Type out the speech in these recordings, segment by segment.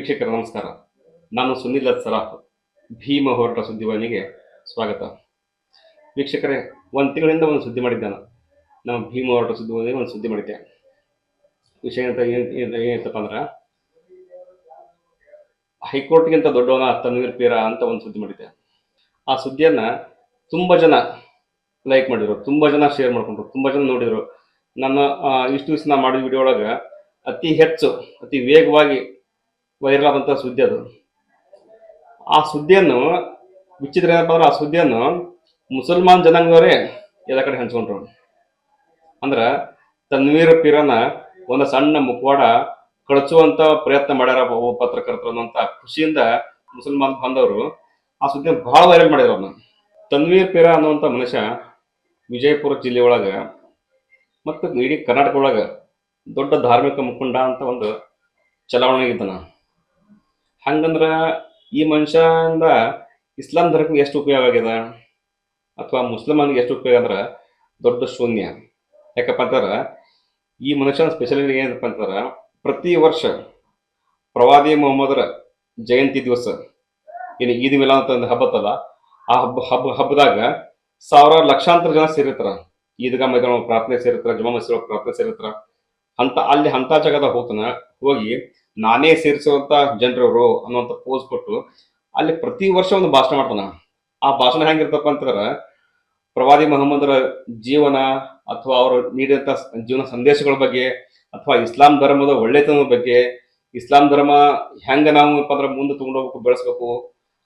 ವೀಕ್ಷಕರ, ನಮಸ್ಕಾರ. ನಾನು ಸುನಿಲ್ ಸರಾಫ್, ಭೀಮ ಹೊರಟ ಸುದ್ದಿವಾಹಿನಿಗೆ ಸ್ವಾಗತ. ವೀಕ್ಷಕರೇ, ಒಂದು ತಿಂಗಳಿಂದ ಒಂದು ಸುದ್ದಿ ಮಾಡಿದ್ದೆ ನಾನು ನಮ್ಮ ಭೀಮ ಹೋರಾಟ ಸುದ್ದಿವಾಹಿನಿಗೆ ಒಂದು ಸುದ್ದಿ ಮಾಡಿದ್ದೆ. ವಿಷಯ ಅಂತ ಏನು ಏನೈತಪ್ಪ ಅಂದ್ರೆ, ಹೈಕೋರ್ಟ್ಗಿಂತ ದೊಡ್ಡವನ ತನ್ವೀರ್ ಪೀರ ಅಂತ ಒಂದು ಸುದ್ದಿ ಮಾಡಿದ್ದೆ. ಆ ಸುದ್ದಿಯನ್ನ ತುಂಬ ಜನ ಲೈಕ್ ಮಾಡಿದ್ರು, ತುಂಬ ಜನ ಶೇರ್ ಮಾಡ್ಕೊಂಡ್ರು, ತುಂಬ ಜನ ನೋಡಿದ್ರು. ನನ್ನ ಇಷ್ಟು ದಿವಸ ನಾ ಮಾಡಿದ ವಿಡಿಯೋ ಒಳಗೆ ಅತಿ ಹೆಚ್ಚು, ಅತಿ ವೇಗವಾಗಿ ವೈರಲ್ ಆದಂಥ ಸುದ್ದಿ ಅದು. ಆ ಸುದ್ದಿಯನ್ನು ವಿಚಿತ್ರ ಏನಪ್ಪ ಅಂದ್ರೆ ಆ ಸುದ್ದಿಯನ್ನು ಮುಸಲ್ಮಾನ್ ಜನಾಂಗದವರೇ ಎಲ್ಲ ಕಡೆ ಹಂಚ್ಕೊಂಡ್ರು. ಅಂದ್ರೆ ತನ್ವೀರ್ ಪೀರನ ಒಂದು ಸಣ್ಣ ಮುಖವಾಡ ಕಳಚುವಂತ ಪ್ರಯತ್ನ ಮಾಡ್ಯಾರ ಪತ್ರಕರ್ತರು ಅನ್ನೋಂಥ ಖುಷಿಯಿಂದ ಮುಸಲ್ಮಾನ್ ಬಾಂಧವರು ಆ ಸುದ್ದಿ ಬಹಳ ವೈರಲ್ ಮಾಡಿದ್ರು ಅವ್ರನ್ನ. ತನ್ವೀರ್ ಪೀರ ಅನ್ನುವಂಥ ಮನುಷ್ಯ ವಿಜಯಪುರ ಜಿಲ್ಲೆ ಒಳಗ ಮತ್ತು ಇಡೀ ಕರ್ನಾಟಕ ಒಳಗ ದೊಡ್ಡ ಧಾರ್ಮಿಕ ಮುಖಂಡ ಅಂತ ಒಂದು ಚಲಾವಣೆ ಇದ್ದಾನ ಹಂಗಂದ್ರ ಈ ಮನುಷ್ಯಂದ ಇಸ್ಲಾಂ ಧರ್ಮಕ್ಕೆ ಎಷ್ಟು ಉಪಯೋಗ ಆಗ್ಯದ? ಅಥವಾ ಮುಸ್ಲಿಮನ್ಗೆ ಎಷ್ಟು ಉಪಯೋಗ ಅಂದ್ರೆ ದೊಡ್ಡ ಶೂನ್ಯ. ಯಾಕಪ್ಪ ಅಂತಾರ, ಈ ಮನುಷ್ಯನ ಸ್ಪೆಷಾಲಿಟಿ ಏನಪ್ಪ ಅಂತಾರ, ಪ್ರತಿ ವರ್ಷ ಪ್ರವಾದಿ ಮೊಹಮ್ಮದರ ಜಯಂತಿ ದಿವಸ ಏನು ಈದ್ ಮಿಲಾ ಅಂತ ಒಂದು ಹಬ್ಬ ಐತಲ್ಲ ಆ ಹಬ್ಬ ಹಬ್ಬ, ಹಬ್ಬದಾಗ ಸಾವಿರ ಲಕ್ಷಾಂತರ ಜನ ಸೇರಿರ್ತಾರ. ಈದ್ಗಾ ಮೈದಾನ ಪ್ರಾರ್ಥನೆ ಸೇರಿರ್ತಾರ ಜಮಾ ಮಸೀದ್ ಪ್ರಾರ್ಥನೆ ಸೇರಿರ್ತಾರ. ಅಂತ ಅಲ್ಲಿ ಅಂತ ಜಾಗದಾಗ ಹೋಗ್ತಾನ, ಹೋಗಿ ನಾನೇ ಸೇರಿಸುವಂತ ಜನರವರು ಅನ್ನುವಂಥ ಪೋಸ್ ಕೊಟ್ಟು ಅಲ್ಲಿ ಪ್ರತಿ ವರ್ಷ ಒಂದು ಭಾಷಣ ಮಾಡ್ತಾನ. ಆ ಭಾಷಣ ಹೆಂಗಿರ್ತಪ್ಪ ಅಂತಂದ್ರ ಪ್ರವಾದಿ ಮೊಹಮ್ಮದರ ಜೀವನ ಅಥವಾ ಅವರು ನೀಡಿದಂತ ಜೀವನ ಸಂದೇಶಗಳ ಬಗ್ಗೆ ಅಥವಾ ಇಸ್ಲಾಂ ಧರ್ಮದ ಒಳ್ಳೆತನದ ಬಗ್ಗೆ, ಇಸ್ಲಾಂ ಧರ್ಮ ಹೆಂಗ ನಾವು ಅಂದ್ರೆ ಮುಂದೆ ತಗೊಂಡೋಗ್ಬೇಕು, ಬೆಳೆಸ್ಬೇಕು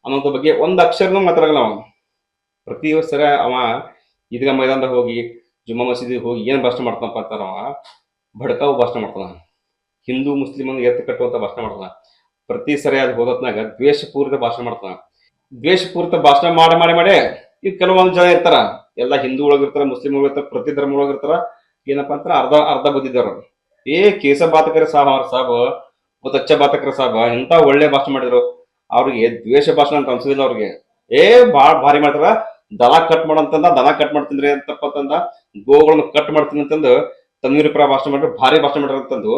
ಅನ್ನೋದ್ರ ಬಗ್ಗೆ ಒಂದು ಅಕ್ಷರನೂ ಮಾತಾಡಲ್ಲ ಅವ. ಪ್ರತಿ ಸರ ಅವ ಈದ್ಗಾ ಮೈದಾನದಾಗ ಹೋಗಿ, ಜುಮ್ಮಾ ಮಸೀದಿ ಹೋಗಿ ಏನು ಭಾಷಣ ಮಾಡ್ತಾನಪ್ಪ ಅಂತಾರ ಅವ ಭಡ್ಕಾವು ಭಾಷಣ ಮಾಡ್ತಾನ. ಹಿಂದೂ ಮುಸ್ಲಿಮನ್ ಎತ್ತು ಕಟ್ಟುವಂತ ಭಾಷಣ ಮಾಡ್ತಾನ. ಪ್ರತಿ ಸರಿ ಅದು ಹೋದತ್ನಾಗ ದ್ವೇಷಪೂರಿತ ಭಾಷಣ ಮಾಡ್ತಾನ. ದ್ವೇಷಪೂರಿತ ಭಾಷಣ ಮಾಡಿ ಮಾಡಿ ಮಾಡಿ ಈಗ ಕೆಲವೊಂದು ಜನ ಇರ್ತಾರ. ಎಲ್ಲ ಹಿಂದೂ ಒಳಗಿರ್ತಾರ ಮುಸ್ಲಿಂ ಒಳಗಿರ್ತಾರ ಪ್ರತಿ ಧರ್ಮ ಒಳಗಿರ್ತಾರ ಏನಪ್ಪಾ ಅಂತ ಅರ್ಧ ಅರ್ಧ ಬುದ್ಧಿದವ್ರು. ಏ ಕೇಸ ಬಾತಕರ ಸಾಬ್ ಅವ್ರ ಸಾಬ್ ಅಚ್ಚ ಬಾತಕರ ಸಾಬ್ ಎಂತ ಒಳ್ಳೆ ಭಾಷಣ ಮಾಡಿದ್ರು. ಅವ್ರಿಗೆ ದ್ವೇಷ ಭಾಷಣ ಅಂತ ಅನ್ಸೋದಿಲ್ಲ ಅವ್ರಿಗೆ. ಏ ಬಾಳ್ ಭಾರಿ ಮಾಡ್ತಾರ. ದನ ಕಟ್ ಮಾಡಂತಂದ, ದನ ಕಟ್ ಮಾಡ್ತೀನಿ ಅಂತಪ್ಪ ಅಂತಂದ ಗೋಗಳನ್ನ ಕಟ್ ಮಾಡ್ತೀನಿ ಅಂತಂದು ತನ್ವೀರ್ ಪರ ಭಾಷಣ ಮಾಡಿದ್ರು ಭಾರಿ ಭಾಷಣ ಮಾಡ್ರ ಅಂತಂದು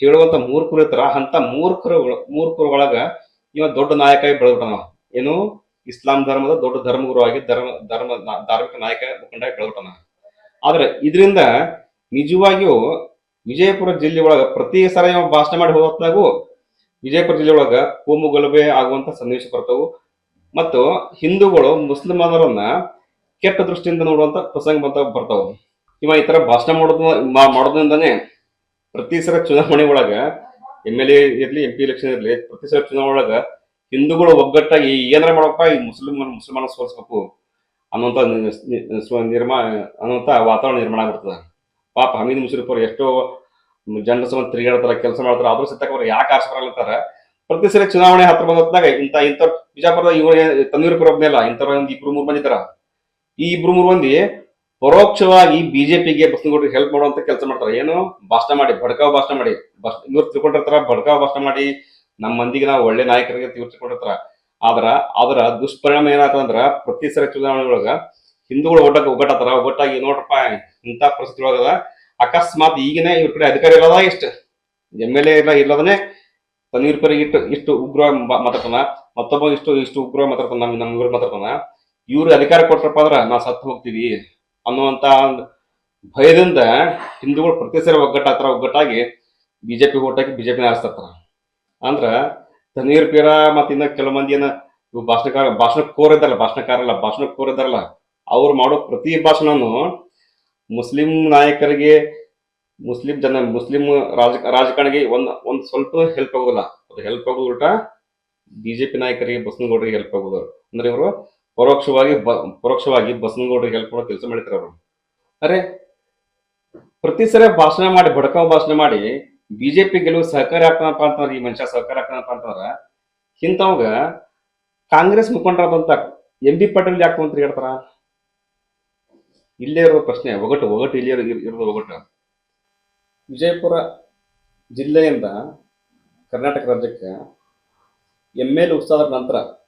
ಹೇಳುವಂತ ಮೂರ್ಖರು ಇರ್ತಾರ ಅಂತ ಮೂರ್ಖರು ಮೂರ್ಖರು ಒಳಗ ಇವ ದೊಡ್ಡ ನಾಯಕ ಬೆಳೆದ್ಬಿಟ್ಟನ ಏನು? ಇಸ್ಲಾಂ ಧರ್ಮದ ದೊಡ್ಡ ಧರ್ಮಗುರು ಆಗಿ ಧರ್ಮ ಧರ್ಮ ಧಾರ್ಮಿಕ ನಾಯಕ ಮುಖಂಡ ಆಗಿ ಬೆಳೆದ್ಬಿಟ್ಟನ ಆದ್ರೆ ಇದರಿಂದ ನಿಜವಾಗಿಯೂ ವಿಜಯಪುರ ಜಿಲ್ಲೆ ಒಳಗ ಪ್ರತಿ ಸಲ ಇವ ಭಾಷಣ ಮಾಡಿ ಹೋದಾಗೂ ವಿಜಯಪುರ ಜಿಲ್ಲೆ ಒಳಗ ಕೋಮು ಗಲಭೆ ಆಗುವಂತ ಸನ್ನಿವೇಶ ಬರ್ತವು. ಮತ್ತು ಹಿಂದೂಗಳು ಮುಸ್ಲಿಮರನ್ನ ಕೆಟ್ಟ ದೃಷ್ಟಿಯಿಂದ ನೋಡುವಂತ ಪ್ರಸಂಗ ಬರ್ತಾವ ಬರ್ತಾವ. ಇವ ಈ ತರ ಭಾಷಣ ಮಾಡೋದು ಮಾಡೋದ್ರಿಂದಾನೇ ಪ್ರತಿ ಸಲ ಚುನಾವಣೆ ಒಳಗ, ಎಂ ಎಲ್ ಎ ಇರ್ಲಿ, ಎಂ ಪಿ ಎಲೆಕ್ಷನ್ ಇರ್ಲಿ ಪ್ರತಿ ಸಲ ಚುನಾವಣೆ ಒಳಗ ಹಿಂದೂಗಳು ಒಗ್ಗಟ್ಟಾಗಿ ಏನಾರ ಮಾಡಪ್ಪ, ಈ ಮುಸ್ಲಿಮ್ ಮುಸಲ್ಮಾನ ಸೋಲಿಸ್ಬೇಕು ಸ್ವ- ನಿರ್ಮಾ ಅನ್ನೋಂತ ವಾತಾವರಣ ನಿರ್ಮಾಣ ಆಗ್ಬಿಡ್ತದ. ಪಾಪ ಹಮೀದ್ ಮುಷರಿಫ್ ಅವ್ರು ಎಷ್ಟೋ ಜನರ ಸಮ ತಿರುಗಾಡ್ತಾರ, ಕೆಲಸ ಮಾಡ್ತಾರ, ಆದ್ರೂ ಸತ್ಯಕ್ಕೆ ಅವ್ರು ಯಾಕೆ ಬರಲ್ಲಂತಾರ ಪ್ರತಿ ಸಲ ಚುನಾವಣೆ ಹತ್ರ ಬಂದಾಗ ಇಂತ ಇಂಥ ಬಿಜಾಪುರದ ಇವ ತನ್ವೀರ್ ಪುರಬ್ನೆಲ್ಲ ಇಂಥವ್ರ ಒಂದು ಇಬ್ರು ಮೂರು ಮಂದಿ ಈ ಇಬ್ರು ಮೂರು ಮಂದಿ ಪರೋಕ್ಷವಾಗಿ ಬಿಜೆಪಿಗೆ ಬಸನಗೌಡರಿಗೆ ಹೆಲ್ಪ್ ಮಾಡುವಂತ ಕೆಲಸ ಮಾಡ್ತಾರೆ. ಏನು? ಭಾಷಣ ಮಾಡಿ ಬಡ್ಕಾವ್ ಭಾಷಣ ಮಾಡಿ. ಬಸ್ ಇವ್ರು ತಿಳ್ಕೊಂಡಿರ್ತಾರ ಬಡ್ಕಾವ್ ಭಾಷಣ ಮಾಡಿ. ನಮ್ಮ ಮಂದಿಗೆ ನಾವು ಒಳ್ಳೆ ನಾಯಕರಿಗೆ ಇವ್ರು ತಿಳ್ಕೊಂಡಿರ್ತಾರ. ಆದ್ರ ಅದರ ದುಷ್ಪರಿಣಾಮ ಏನಾಗ್ತದಂದ್ರ ಪ್ರತಿ ಸರ ಚುನಾವಣೆ ಒಳಗ ಹಿಂದೂಗಳು ಒಟ್ಟಾಗ ಒಗ್ಗಟ್ಟಾರ ಒಗ್ಗಟ್ಟಾಗಿ ನೋಡ್ರಪ್ಪ, ಇಂಥ ಪರಿಸ್ಥಿತಿ ಒಳಗದ. ಅಕಸ್ಮಾತ್ ಈಗಿನ ಇವ್ರ ಕಡೆ ಅಧಿಕಾರಿ ಇಲ್ಲದ ಇಷ್ಟ. ಎಂ ಎಲ್ ಎ ಇಲ್ಲ, ಇಲ್ಲದನೆ ತನ್ನೀರ್ ಪರಿ ಇಟ್ಟು, ಇಷ್ಟು ಉಗ್ರ ಮಾತಾಡ್ತಾನ. ಮತ್ತೊಬ್ಬ ಇಷ್ಟು ಇಷ್ಟು ಉಗ್ರ ಮಾತಾಡ್ತಾನ ನಮ್ಮ ನಮ್ಮ ಇವ್ರು ಮಾತಾಡ್ತಾನ. ಇವ್ರು ಅಧಿಕಾರ ಕೊಟ್ರಪ್ಪ ಅಂದ್ರ ನಾ ಸತ್ತು ಹೋಗ್ತೀವಿ. ಅನ್ನುವಂತ ಒಂದು ಭಯದಿಂದ ಹಿಂದೂಗಳು ಪ್ರತಿ ಸರಿ ಒಗ್ಗಟ್ಟಾಗ್ತಾರ ಒಗ್ಗಟ್ಟಾಗಿ ಬಿಜೆಪಿ ಓಟಾಕಿ ಬಿಜೆಪಿ ಆರಿಸ್ತಾರ ಅಂದ್ರ ತನೀರ್ ಪೀರ ಮತ್ತ ಇನ್ನ ಕೆಲವು ಮಂದಿ ಏನ ಭಾಷಣಕಾರ ಭಾಷಣ ಕೋರ್ ಇದ್ದಾರಲ್ಲ, ಭಾಷಣಕಾರಲ್ಲ ಭಾಷಣ ಕೋರ್ ಇದ್ದಾರಲ್ಲ, ಅವ್ರು ಮಾಡೋ ಪ್ರತಿ ಭಾಷಣನು ಮುಸ್ಲಿಂ ನಾಯಕರಿಗೆ, ಮುಸ್ಲಿಂ ಜನ, ಮುಸ್ಲಿಂ ರಾಜ, ರಾಜಕಾರಣಿಗೆ ಒಂದ್ ಒಂದ್ ಸ್ವಲ್ಪ ಹೆಲ್ಪ್ ಆಗೋದಿಲ್ಲ. ಅದು ಹೆಲ್ಪ್ ಆಗೋದು ಉಲ್ಟಾ ಬಿಜೆಪಿ ನಾಯಕರಿಗೆ ಬಸನಗೌಡರಿಗೆ ಹೆಲ್ಪ್ ಆಗೋದು. ಅಂದ್ರೆ ಇವರು ಪರೋಕ್ಷವಾಗಿ ಬ- ಪರೋಕ್ಷವಾಗಿ ಬಸನಗೌಡರಿಗೆ ಹೆಲ್ಪ್ ಮಾಡೋ ಕೆಲಸ ಮಾಡ್ತಾರೆ ಅವರು. ಅರೆ, ಪ್ರತಿ ಸರಿ ಭಾಷಣ ಮಾಡಿ ಬಡಕಾವ್ ಭಾಷಣ ಮಾಡಿ ಬಿಜೆಪಿ ಗೆಲುವು ಸಹಕಾರಿ ಆಗ್ತಾನಪ್ಪ ಅಂತಂದ್ರೆ, ಈ ಮನುಷ್ಯ ಸಹಕಾರ ಆಗ್ತಾನಪ್ಪ ಅಂತಂದ್ರ, ಇಂಥವಾಗ ಕಾಂಗ್ರೆಸ್ ಮುಖಂಡರಾದಂತ ಎಂ ಬಿ ಪಾಟೀಲ್ ಯಾಕೆ ಅಂತ ಹೇಳ್ತಾರ? ಇಲ್ಲೇ ಇರೋ ಪ್ರಶ್ನೆ, ಒಗಟು ಒಗಟು ಇಲ್ಲೇ ಇರೋ- ಇರೋದು ಒಗಟು. ವಿಜಯಪುರ ಜಿಲ್ಲೆಯಿಂದ ಕರ್ನಾಟಕ ರಾಜ್ಯಕ್ಕೆ ಎಂ ಎಲ್ ಉತ್ಸಾದ ನಂತರ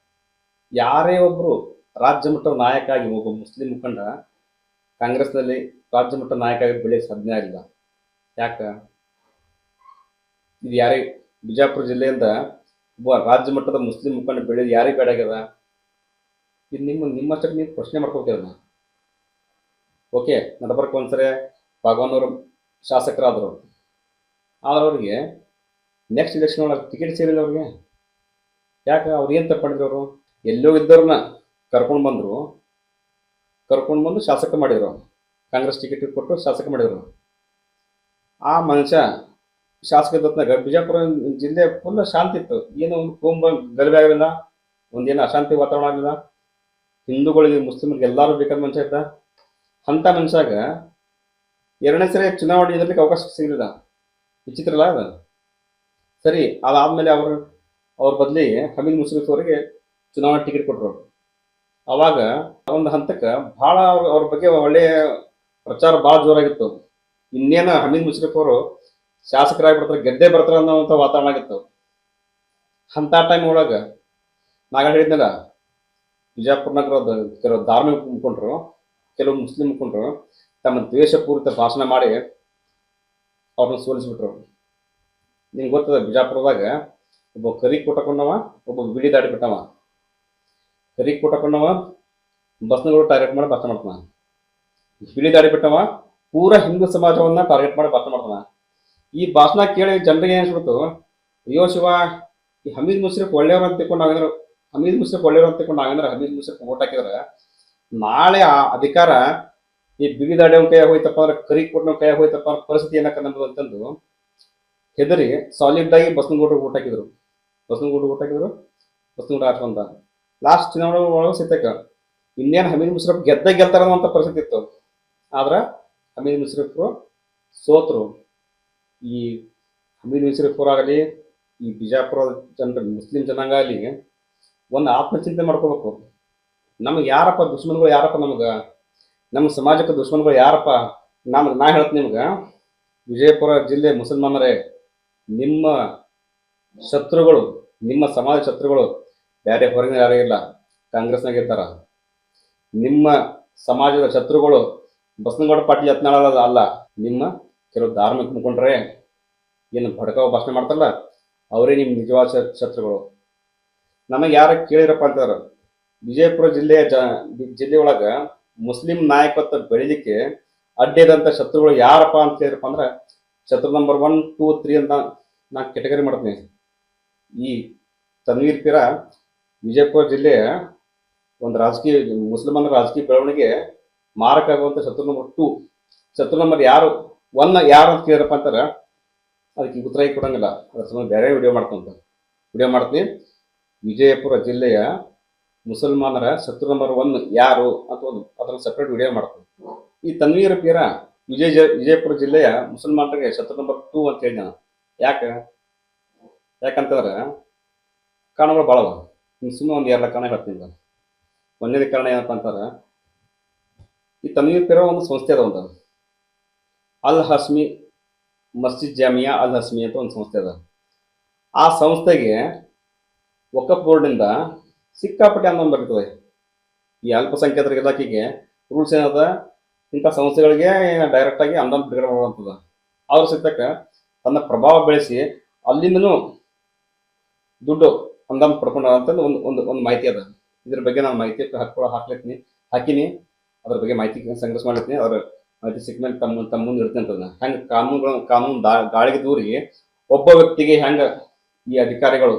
ಯಾರೇ ಒಬ್ಬರು ರಾಜ್ಯ ಮಟ್ಟದ ನಾಯಕ ಆಗಿ ಒಬ್ಬ ಮುಸ್ಲಿಂ ಮುಖಂಡ ಕಾಂಗ್ರೆಸ್ನಲ್ಲಿ ರಾಜ್ಯ ಮಟ್ಟದ ನಾಯಕ ಆಗಿ ಬೆಳೆಯಕ್ಕೆ ಸಾಧ್ಯ ಆಗಿಲ್ಲ. ಯಾಕ? ಇದು ಯಾರೇ ಬಿಜಾಪುರ ಜಿಲ್ಲೆಯಿಂದ ಒಬ್ಬ ರಾಜ್ಯ ಮಟ್ಟದ ಮುಸ್ಲಿಂ ಮುಖಂಡ ಬೆಳೆಯೋದು ಯಾರಿಗೆ ಬೇಡ ಆಗ್ಯದ? ಇದು ನಿಮ್ಮ ನಿಮ್ಮಷ್ಟಕ್ಕೆ ನೀವು ಪ್ರಶ್ನೆ ಮಾಡ್ಕೋತೀರ ಅದನ್ನ ಓಕೆ, ನಡಬರ್ಕ ಒಂದ್ಸರಿ ಭಗವಾನ್ ಅವರು ಶಾಸಕರಾದರು. ಆದ್ರೆ ಅವ್ರಿಗೆ ನೆಕ್ಸ್ಟ್ ಇಲೆಕ್ಷನ್ ಒಳಗೆ ಟಿಕೆಟ್ ಸೇರಿಲ್ಲ ಅವ್ರಿಗೆ. ಯಾಕೆ? ಅವ್ರು ಏನು ತಪ್ಪಿದ್ರು ಅವರು? ಎಲ್ಲೋ ಇದ್ದವ್ರನ್ನ ಕರ್ಕೊಂಡು ಬಂದರು, ಕರ್ಕೊಂಡು ಬಂದು ಶಾಸಕ ಮಾಡಿದ್ರು. ಕಾಂಗ್ರೆಸ್ ಟಿಕೆಟ್ ಕೊಟ್ಟು ಶಾಸಕ ಮಾಡಿದ್ರು. ಆ ಮನುಷ್ಯ ಶಾಸಕ ಹೊತ್ನಾಗ ಬಿಜಾಪುರ ಜಿಲ್ಲೆ ಫುಲ್ ಶಾಂತಿ ಇತ್ತು. ಏನು ಒಂದು ಕೋಂಬ ಗಲಭೆ ಆಗಲಿಲ್ಲ ಒಂದೇನು ಅಶಾಂತಿ ವಾತಾವರಣ ಆಗಲಿಲ್ಲ ಹಿಂದೂಗಳಿಗೆ ಮುಸ್ಲಿಮರಿಗೆ ಎಲ್ಲರೂ ಬೇಕಾದ ಮನುಷ್ಯ ಇದ್ದ. ಅಂಥ ಮನುಷ್ಯಾಗ ಎರಡನೇ ಸರಿ ಚುನಾವಣೆ ಇದಕ್ಕೆ ಅವಕಾಶ ಸಿಗಲಿಲ್ಲ. ವಿಚಿತ್ರ ಅಲ್ಲ ಅದು. ಸರಿ, ಅದಾದ್ಮೇಲೆ ಅವರು, ಅವ್ರ ಬದಲಿ ಹಮೀದ್ ಮುಸ್ಲಿಫ್ ಅವರಿಗೆ ಚುನಾವಣಾ ಟಿಕೆಟ್ ಕೊಟ್ಟರು ಅವಾಗ ಒಂದು ಹಂತಕ್ಕೆ ಭಾಳ ಅವ್ರ ಅವ್ರ ಬಗ್ಗೆ ಒಳ್ಳೆಯ ಪ್ರಚಾರ ಭಾಳ ಜೋರಾಗಿತ್ತು. ಇನ್ನೇನು ಹಮೀದ್ ಮುಷ್ರಿಫ್ ಅವರು ಶಾಸಕರಾಗಿ ಬರ್ತಾರೆ, ಗೆದ್ದೆ ಬರ್ತಾರೆ ಅನ್ನೋಂಥ ವಾತಾವರಣ ಆಗಿತ್ತು. ಅಂಥ ಟೈಮ್ ಒಳಗೆ ನಾಗ ಹೇಳಿದ್ನಲ್ಲ, ಬಿಜಾಪುರ ನಗರದ ಕೆಲವು ಧಾರ್ಮಿಕ ಮುಖಂಡರು, ಕೆಲವು ಮುಸ್ಲಿಂ ಮುಖಂಡರು ತಮ್ಮ ದ್ವೇಷಪೂರಿತ ಭಾಷಣ ಮಾಡಿ ಅವ್ರನ್ನ ಸೋಲಿಸ್ಬಿಟ್ರು. ನಿಮ್ಗೆ ಗೊತ್ತದ, ಬಿಜಾಪುರದಾಗ ಒಬ್ಬ ಕರಿ ಕೊಟ್ಟಕೊಂಡವ ಒಬ್ಬ ಬಿಡಿ ದಾಡಿ ಬಿಟ್ಟವ. ಕರಿ ಕೊಟ್ಟಕೊಂಡವ ಬಸ್ನಗಳು ಟಾರ್ಗೆಟ್ ಮಾಡಿ ಭಾಷಣ ಮಾಡ್ತಾನ. ಬಿಳಿ ದಾಡಿ ಬಿಟ್ಟವ, ಪೂರಾ ಹಿಂದೂ ಸಮಾಜವನ್ನ ಟಾರ್ಗೆಟ್ ಮಾಡಿ ಭಾಷಣ ಮಾಡ್ತಾನ. ಈ ಭಾಷಣ ಕೇಳಿ ಜನರಿಗೆ ಏನು ಅನ್ಸ್ಬಿಡ್ತು? ಅಯ್ಯೋ ಶಿವ, ಈ ಹಮೀದ್ ಮುಷ್ರಿಫ್ ಒಳ್ಳೆಯವ್ರು ಅಂತ ತಿಳ್ಕೊಂಡು ಹಮೀದ್ ಮುಷ್ರಿಫ್ ಒಳ್ಳೆಯವ್ರು ಅಂತ ತಿಳ್ಕೊಂಡು ಹಮೀದ್ ಮುಷ್ರಿಫ್ ಓಟ್ ಹಾಕಿದ್ರೆ, ನಾಳೆ ಆ ಅಧಿಕಾರ ಈ ಬಿಗಿ ದಾಡಿಯವ್ನ ಕೈಯಾಗ ಹೋಯ್ತಪ್ಪ ಅಂದ್ರೆ, ಕರಿ ಕೊಟ್ಟನ ಕೈಯಾಗ ಹೋಯ್ತಪ್ಪ ಅಂದ್ರೆ ಪರಿಸ್ಥಿತಿ ಏನಕ್ಕ ನಮ್ದು ಅಂತಂದು ಹೆದರಿ ಸಾಲಿಡ್ ಆಗಿ ಬಸ್ನಗೌಡರು ಓಟ್ ಹಾಕಿದ್ರು. ಬಸ್ನಗೌಡರು ಓಟ್ ಹಾಕಿದ್ರು? ಬಸ್ನಗೌಡ ಹಾಕೊಂಡ ಲಾಸ್ಟ್ ಚುನಾವಣೆ ಒಳಗೆ ಸಿತ್ತಕ್ಕ ಇನ್ನೇನು ಹಮೀದ್ ಮುಷ್ರಫ್ ಗೆದ್ದ ಗೆಲ್ತಾರ ಅನ್ನೋಂಥ ಪರಿಸ್ಥಿತಿ ಇತ್ತು. ಆದ್ರೆ ಹಮೀದ್ ಮುಷ್ರಫ್ರು ಸೋತರು. ಈ ಹಮೀದ್ ಮುಷ್ರಫ್ರು ಆಗಲಿ ಈ ಬಿಜಾಪುರ ಜನರ, ಮುಸ್ಲಿಂ ಜನಾಂಗ ಆಗಲಿ, ಒಂದು ಆತ್ಮಚಿಂತೆ ಮಾಡ್ಕೋಬೇಕು. ನಮಗೆ ಯಾರಪ್ಪ ದುಶ್ಮನ್ಗಳು ಯಾರಪ್ಪ ನಮ್ಗೆ? ನಮ್ಮ ಸಮಾಜಕ್ಕೆ ದುಶ್ಮನ್ಗಳು ಯಾರಪ್ಪ? ನಮ್ಗೆ ನಾ ಹೇಳ್ತೀನಿ ನಿಮ್ಗೆ. ವಿಜಯಪುರ ಜಿಲ್ಲೆ ಮುಸಲ್ಮಾನರೇ, ನಿಮ್ಮ ಶತ್ರುಗಳು, ನಿಮ್ಮ ಸಮಾಜ ಶತ್ರುಗಳು ಬೇರೆ ಹೊರಗಿನ ಯಾರೂ ಇಲ್ಲ, ಕಾಂಗ್ರೆಸ್ನಾಗ ಇರ್ತಾರ. ನಿಮ್ಮ ಸಮಾಜದ ಶತ್ರುಗಳು ಬಸನಗೌಡ ಪಾಟೀಲ್ ಯತ್ನಾಳ ಅಲ್ಲ, ನಿಮ್ಮ ಕೆಲವು ಧಾರ್ಮಿಕ ಮುಖಂಡ್ರೆ ಏನು ಭಡಕಾವ ಭಾಷಣ ಮಾಡ್ತಾರಲ್ಲ, ಅವರೇ ನಿಮ್ಮ ನಿಜವಾದ ಶತ್ರುಗಳು. ನಮಗೆ ಯಾರ ಕೇಳಿರಪ್ಪ ಅಂತಾರೆ, ವಿಜಯಪುರ ಜಿಲ್ಲೆಯ ಜ, ಜಿಲ್ಲೆ ಒಳಗೆ ಮುಸ್ಲಿಂ ನಾಯಕತ್ವ ಬೆಳಿಲಿಕ್ಕೆ ಅಡ್ಡಿದಂಥ ಶತ್ರುಗಳು ಯಾರಪ್ಪ ಅಂತ ಹೇಳಿರಪ್ಪ ಅಂದ್ರೆ, ಶತ್ರು ನಂಬರ್ ಒನ್ ಟೂ ತ್ರೀ ಅಂತ ನಾ ಕೆಟಗರಿ ಮಾಡ್ತೀನಿ. ಈ ತನ್ವೀರ್ ಪೀರ ವಿಜಯಪುರ ಜಿಲ್ಲೆಯ ಒಂದು ರಾಜಕೀಯ ಮುಸ್ಲಿಮರ ರಾಜಕೀಯ ಬೆಳವಣಿಗೆ ಮಾರಕ ಆಗುವಂಥ ಶತ್ರು ನಂಬರ್ ಟೂ ಶತ್ರು ನಂಬರ್ ಯಾರು? ಒನ್ ಯಾರು ಅಂತ ಕೇಳಿದ್ರಪ್ಪ ಅಂತಾರೆ. ಅದಕ್ಕೆ ಉತ್ತರ ಕೊಡಂಗಿಲ್ಲ. ಅದ್ರ ಸಂಬಂಧ ಬೇರೆ ವಿಡಿಯೋ ಮಾಡ್ಕೊಂತ ವಿಡಿಯೋ ಮಾಡ್ತೀನಿ. ವಿಜಯಪುರ ಜಿಲ್ಲೆಯ ಮುಸಲ್ಮಾನರ ಶತ್ರು ನಂಬರ್ ಒನ್ ಯಾರು ಅಂತ ಒಂದು ಅದರ ಸಪ್ರೇಟ್ ವಿಡಿಯೋ ಮಾಡ್ತೀನಿ. ಈ ತನ್ವೀರ ಪೀರ ವಿಜಯ ವಿಜಯಪುರ ಜಿಲ್ಲೆಯ ಮುಸಲ್ಮಾನರಿಗೆ ಶತ್ರು ನಂಬರ್ ಟೂ ಅಂತ ಹೇಳಿ ನಾನು ಯಾಕೆ? ಯಾಕಂತಂದ್ರೆ ಕಾರಣಗಳು ಭಾಳ ಅವ ಸುಮ್ಮನೆ ಒಂದು ಎರಡು ಕಾರಣ ಹೇಳ್ತೀನಿ ನಾನು. ಒಂದನೇ ಕಾರಣ ಏನಪ್ಪ ಅಂತಾರೆ, ಈ ತನ್ವೀರ್ ಪಿರೋ ಒಂದು ಸಂಸ್ಥೆ ಅದ ಒಂದು. ಅಲ್ ಹಸ್ಮಿ ಮಸ್ಜಿದ್ ಜಾಮಿಯಾ ಅಲ್ ಹಸ್ಮಿ ಅಂತ ಒಂದು ಸಂಸ್ಥೆ ಅದ. ಆ ಸಂಸ್ಥೆಗೆ ವಕಫ್ ಬೋರ್ಡಿಂದ ಸಿಕ್ಕಾಪಟ್ಟೆ ಅನುದಾನ ಬರ್ತದೆ ಈ ಅಲ್ಪಸಂಖ್ಯಾತರ ಇಲಾಖೆಗೆ ರೂಲ್ಸ್ ಏನದ, ಇಂಥ ಸಂಸ್ಥೆಗಳಿಗೆ ಡೈರೆಕ್ಟಾಗಿ ಅನುದಾನ ಬಿಡುಗಡೆ ಮಾಡುವಂಥದ್ದು ಅವ್ರ ಸಿಕ್ತಕ್ಕ ತನ್ನ ಪ್ರಭಾವ ಬೆಳೆಸಿ ಅಲ್ಲಿಂದನೂ ದುಡ್ಡು ಅನುದಾನ ಪಡ್ಕೊಂಡ ಅಂತಂದು ಒಂದು ಒಂದು ಒಂದು ಮಾಹಿತಿ ಅದ. ಇದ್ರ ಬಗ್ಗೆ ನಾನು ಮಾಹಿತಿ ಹಾಕೊಳ ಹಾಕ್ಲಿಕ್ತೀನಿ ಹಾಕಿನಿ, ಅದ್ರ ಬಗ್ಗೆ ಮಾಹಿತಿ ಸಂಗ್ರಹ ಮಾಡ್ತೀನಿ ಅವ್ರ ಮಾಹಿತಿ ಸಿಗ್ಮೆಂಟ್ ತಮ್ಮ ತಮ್ಮ ಮುಂದೆ ಇಡ್ತೀನಿ ಅಂತಂದ ಹೆಂಗೆ ಕಾನೂನುಗಳು ಕಾನೂನು ದಾ ಗಾಳಿಗೆ ದೂರಿ ಒಬ್ಬ ವ್ಯಕ್ತಿಗೆ ಹೆಂಗೆ ಈ ಅಧಿಕಾರಿಗಳು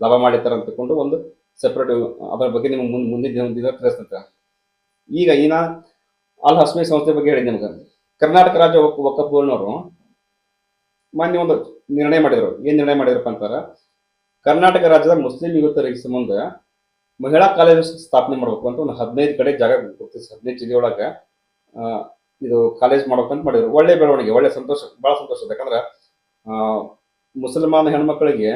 ಲಾಭ ಮಾಡಿರ್ತಾರೆ ಅಂತ ತಿಳ್ಕೊಂಡು ಒಂದು ಸೆಪ್ರೇಟ್ ಅದರ ಬಗ್ಗೆ ನಿಮ್ಗೆ ಮುಂದೆ, ಮುಂದಿನ ದಿನ ತಿಳಿಸ್ತಂತ. ಈಗ ಈನ ಅಲ್ ಹಸ್ಮಿ ಸಂಸ್ಥೆ ಬಗ್ಗೆ ಹೇಳಿದ್ ನಿಮ್ಗೆ. ಕರ್ನಾಟಕ ರಾಜ್ಯ ಒಕ್ಕ ವಕಫ್ ಬೋರ್ಡ್ನವರು ಮಾನ್ಯ ಒಂದು ನಿರ್ಣಯ ಮಾಡಿದ್ರು. ಏನ್ ನಿರ್ಣಯ ಮಾಡಿದ್ರಪ್ಪ ಅಂತಾರ? ಕರ್ನಾಟಕ ರಾಜ್ಯದ ಮುಸ್ಲಿಂ ಯುವಕರಿಗೆ ಸಂಬಂಧ ಮಹಿಳಾ ಕಾಲೇಜು ಸ್ಥಾಪನೆ ಮಾಡ್ಬೇಕು ಅಂತ ಒಂದು ಹದಿನೈದು ಕಡೆ ಜಾಗ ಹದಿನೈದು ಜಿಲ್ಲೆ ಒಳಗೆ ಇದು ಕಾಲೇಜ್ ಮಾಡ್ಬೇಕಂತ ಮಾಡಿದ್ರು. ಒಳ್ಳೆ ಬೆಳವಣಿಗೆ, ಒಳ್ಳೆ ಸಂತೋಷ ಭಾಳ ಸಂತೋಷ ಯಾಕಂದ್ರೆ ಮುಸಲ್ಮಾನ ಹೆಣ್ಮಕ್ಳಿಗೆ